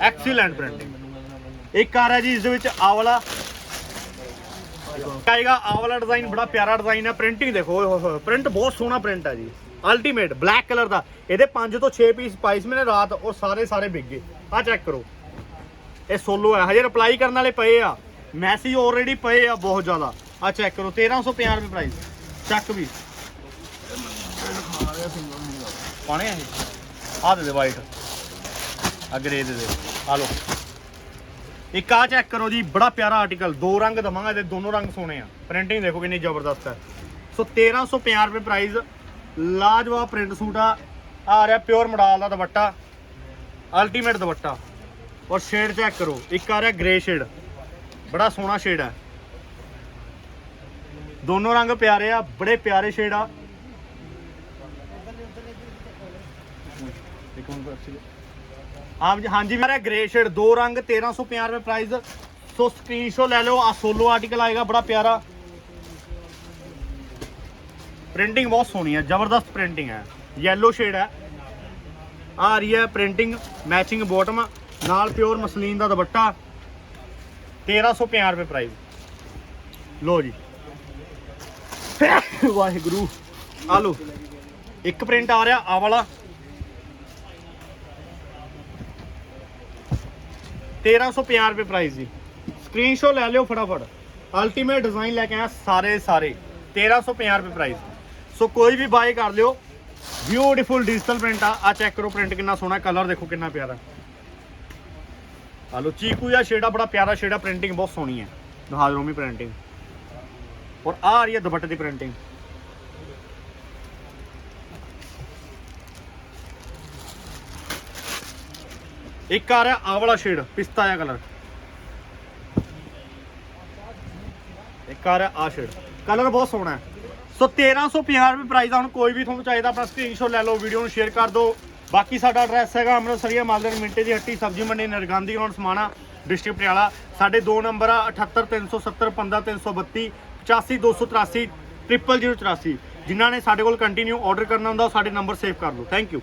ਐਕਸੀਲੈਂਟ ਪ੍ਰਿੰਟਿੰਗ ਇੱਕ ਆ ਰਿਹਾ ਜੀ, ਇਸ ਦੇ ਵਿੱਚ ਆਵਲਾ ਆਏਗਾ ਆ ਵਾਲਾ ਡਿਜ਼ਾਈਨ ਬੜਾ ਪਿਆਰਾ ਡਿਜ਼ਾਈਨ ਹੈ। ਪ੍ਰਿੰਟਿੰਗ ਦੇਖੋ ਪ੍ਰਿੰਟ ਬਹੁਤ ਸੋਹਣਾ ਪ੍ਰਿੰਟ ਹੈ ਜੀ। ਅਲਟੀਮੇਟ ਬਲੈਕ ਕਲਰ ਦਾ। ਇਹਦੇ 5 ਤੋਂ 6 ਪੀਸ ਪਾਈਸ ਮੈਨੇ ਰਾਤ, ਉਹ ਸਾਰੇ ਸਾਰੇ ਵਿਕ ਗਏ। ਆ ਚੈੱਕ ਕਰੋ। ਇਹ ਸੋਲੋ ਹੈ। ਹਜੇ ਰਿਪਲਾਈ ਕਰਨ ਵਾਲੇ ਪਏ ਆ। ਮੈਸੇਜ ਆਲਰੇਡੀ ਪਏ ਆ ਬਹੁਤ ਜ਼ਿਆਦਾ। ਆ ਚੈੱਕ ਕਰੋ 1350 ਰੁਪਏ ਪ੍ਰਾਈਸ ਚੱਕ ਵੀ। ਪਾਣੇ ਆ ਇਹ? ਆ ਦੇ ਦੇ ਵਾਈਟ ਆ ਗ੍ਰੇ ਦੇ ਦੇ। ਆ ਲੋ ਇੱਕ ਆ ਚੈੱਕ ਕਰੋ ਜੀ, ਬੜਾ ਪਿਆਰਾ ਆਰਟੀਕਲ ਦੋ ਰੰਗ ਦਵਾਂਗਾ ਇਹਦੇ ਦੋਨੋਂ ਰੰਗ ਸੋਹਣੇ ਆ। ਪ੍ਰਿੰਟਿੰਗ ਦੇਖੋ ਕਿੰਨੀ ਜ਼ਬਰਦਸਤ ਹੈ। ਸੋ 1350 ਰੁਪਏ ਪ੍ਰਾਈਸ ਲਾਜਵਾਬ ਪ੍ਰਿੰਟ ਸੂਟ ਆ। ਆ ਰਿਹਾ ਪਿਓਰ ਮਡਾਲ ਦਾ ਦੁਪੱਟਾ ਅਲਟੀਮੇਟ ਦੁਪੱਟਾ। ਔਰ ਸ਼ੇਡ ਚੈੱਕ ਕਰੋ, ਇੱਕ ਆ ਰਿਹਾ ਗ੍ਰੇ ਸ਼ੇਡ ਬੜਾ ਸੋਹਣਾ ਸ਼ੇਡ ਹੈ। ਦੋਨੋਂ ਰੰਗ ਪਿਆਰੇ ਆ, ਬੜੇ ਪਿਆਰੇ ਸ਼ੇਡ ਆ। ਆਪ ਜੀ, ਹਾਂਜੀ ਮੇਰਾ ਗ੍ਰੇ ਸ਼ੇਡ ਦੋ ਰੰਗ 1350 ਰੁਪਏ ਪ੍ਰਾਈਸ ਸੋ ਸਕਰੀਨਸ਼ਾਟ ਲੈ ਲਓ ਆ ਸੋਲੋ ਆਰਟੀਕਲ ਆਏਗਾ, ਬੜਾ ਪਿਆਰਾ। ਪ੍ਰਿੰਟਿੰਗ ਬਹੁਤ ਸੋਹਣੀ ਹੈ, ਜ਼ਬਰਦਸਤ ਪ੍ਰਿੰਟਿੰਗ ਹੈ। ਯੈਲੋ ਸ਼ੇਡ ਹੈ। ਆ ਰਹੀ ਹੈ ਪ੍ਰਿੰਟਿੰਗ ਮੈਚਿੰਗ ਬਾਟਮ ਨਾਲ ਪਿਓਰ ਮਸਲੀਨ ਦਾ ਦੁਪੱਟਾ। 1350 ਰੁਪਏ ਪ੍ਰਾਈਸ ਲੋ ਜੀ। ਵਾਹਿਗੁਰੂ। ਆ ਲੋ ਇੱਕ ਪ੍ਰਿੰਟ ਆ ਰਿਹਾ ਆ ਵਾਲਾ। 1350 ਰੁਪਏ ਪ੍ਰਾਈਸ ਜੀ। ਸਕਰੀਨਸ਼ਾਟ ਲੈ ਲਿਓ ਫਟਾਫਟ। ਅਲਟੀਮੇਟ ਡਿਜ਼ਾਈਨ ਲੈ ਕੇ ਆਇਆ ਸਾਰੇ ਸਾਰੇ। 1350 ਰੁਪਏ ਪ੍ਰਾਈਸ ਸੋ ਕੋਈ ਵੀ ਬਾਏ ਕਰ ਲਿਓ। ਬਿਊਟੀਫੁਲ ਡਿਜੀਟਲ ਪ੍ਰਿੰਟ ਆ। ਆ ਚੈੱਕ ਕਰੋ ਪ੍ਰਿੰਟ ਕਿੰਨਾ ਸੋਹਣਾ ਕਲਰ ਦੇਖੋ ਕਿੰਨਾ ਪਿਆਰਾ ਆ ਲੋ ਚੀਕੂ ਜਾਂ ਸ਼ੇਡਾ ਬੜਾ ਪਿਆਰਾ ਸ਼ੇਡਾ ਪ੍ਰਿੰਟਿੰਗ ਬਹੁਤ ਸੋਹਣੀ ਹੈ। ਹਾਜ਼ਰੋਮੀ ਪ੍ਰਿੰਟਿੰਗ ਔਰ ਆ ਰਹੀ ਹੈ ਦੁਪੱਟੇ ਦੀ ਪ੍ਰਿੰਟਿੰਗ ਇੱਕ ਆ ਰਿਹਾ ਆ ਵਾਲਾ ਸ਼ੇਡ ਪਿਸਤਾ ਆ ਕਲਰ ਇੱਕ ਆ ਰਿਹਾ ਆ ਸ਼ੇਡ ਕਲਰ ਬਹੁਤ ਸੋਹਣਾ ਹੈ। ਸੋ 1350 ਰੁਪਏ ਪ੍ਰਾਈਸ ਆ। ਹੁਣ ਕੋਈ ਵੀ ਤੁਹਾਨੂੰ ਚਾਹੀਦਾ, ਆਪਣਾ ਸਕਰੀਨਸ਼ਾਟ ਲੈ ਲਓ ਵੀਡੀਓ ਨੂੰ ਸ਼ੇਅਰ ਕਰ ਦਿਓ। ਬਾਕੀ ਸਾਡਾ ਐਡਰੈਸ ਹੈਗਾ ਅੰਮ੍ਰਿਤਸਰੀਆ ਮਾਲਦਨ ਮਿੰਟੇ ਦੀ ਹੱਟੀ, ਸਬਜ਼ੀ ਮੰਡੀ ਨਰਗਾਂਦੀ ਰੋਡ, ਸਮਾਣਾ ਡਿਸਟ੍ਰਿਕਟ ਪਟਿਆਲਾ। ਸਾਡੇ ਦੋ ਨੰਬਰ ਆ 78370 15332 85283 0084 ਜਿਨ੍ਹਾਂ ਨੇ ਸਾਡੇ ਕੋਲ ਕੰਟੀਨਿਊ ਆਰਡਰ ਕਰਨਾ ਹੁੰਦਾ, ਉਹ ਸਾਡੇ ਨੰਬਰ ਸੇਵ ਕਰ ਲਓ ਥੈਂਕ ਯੂ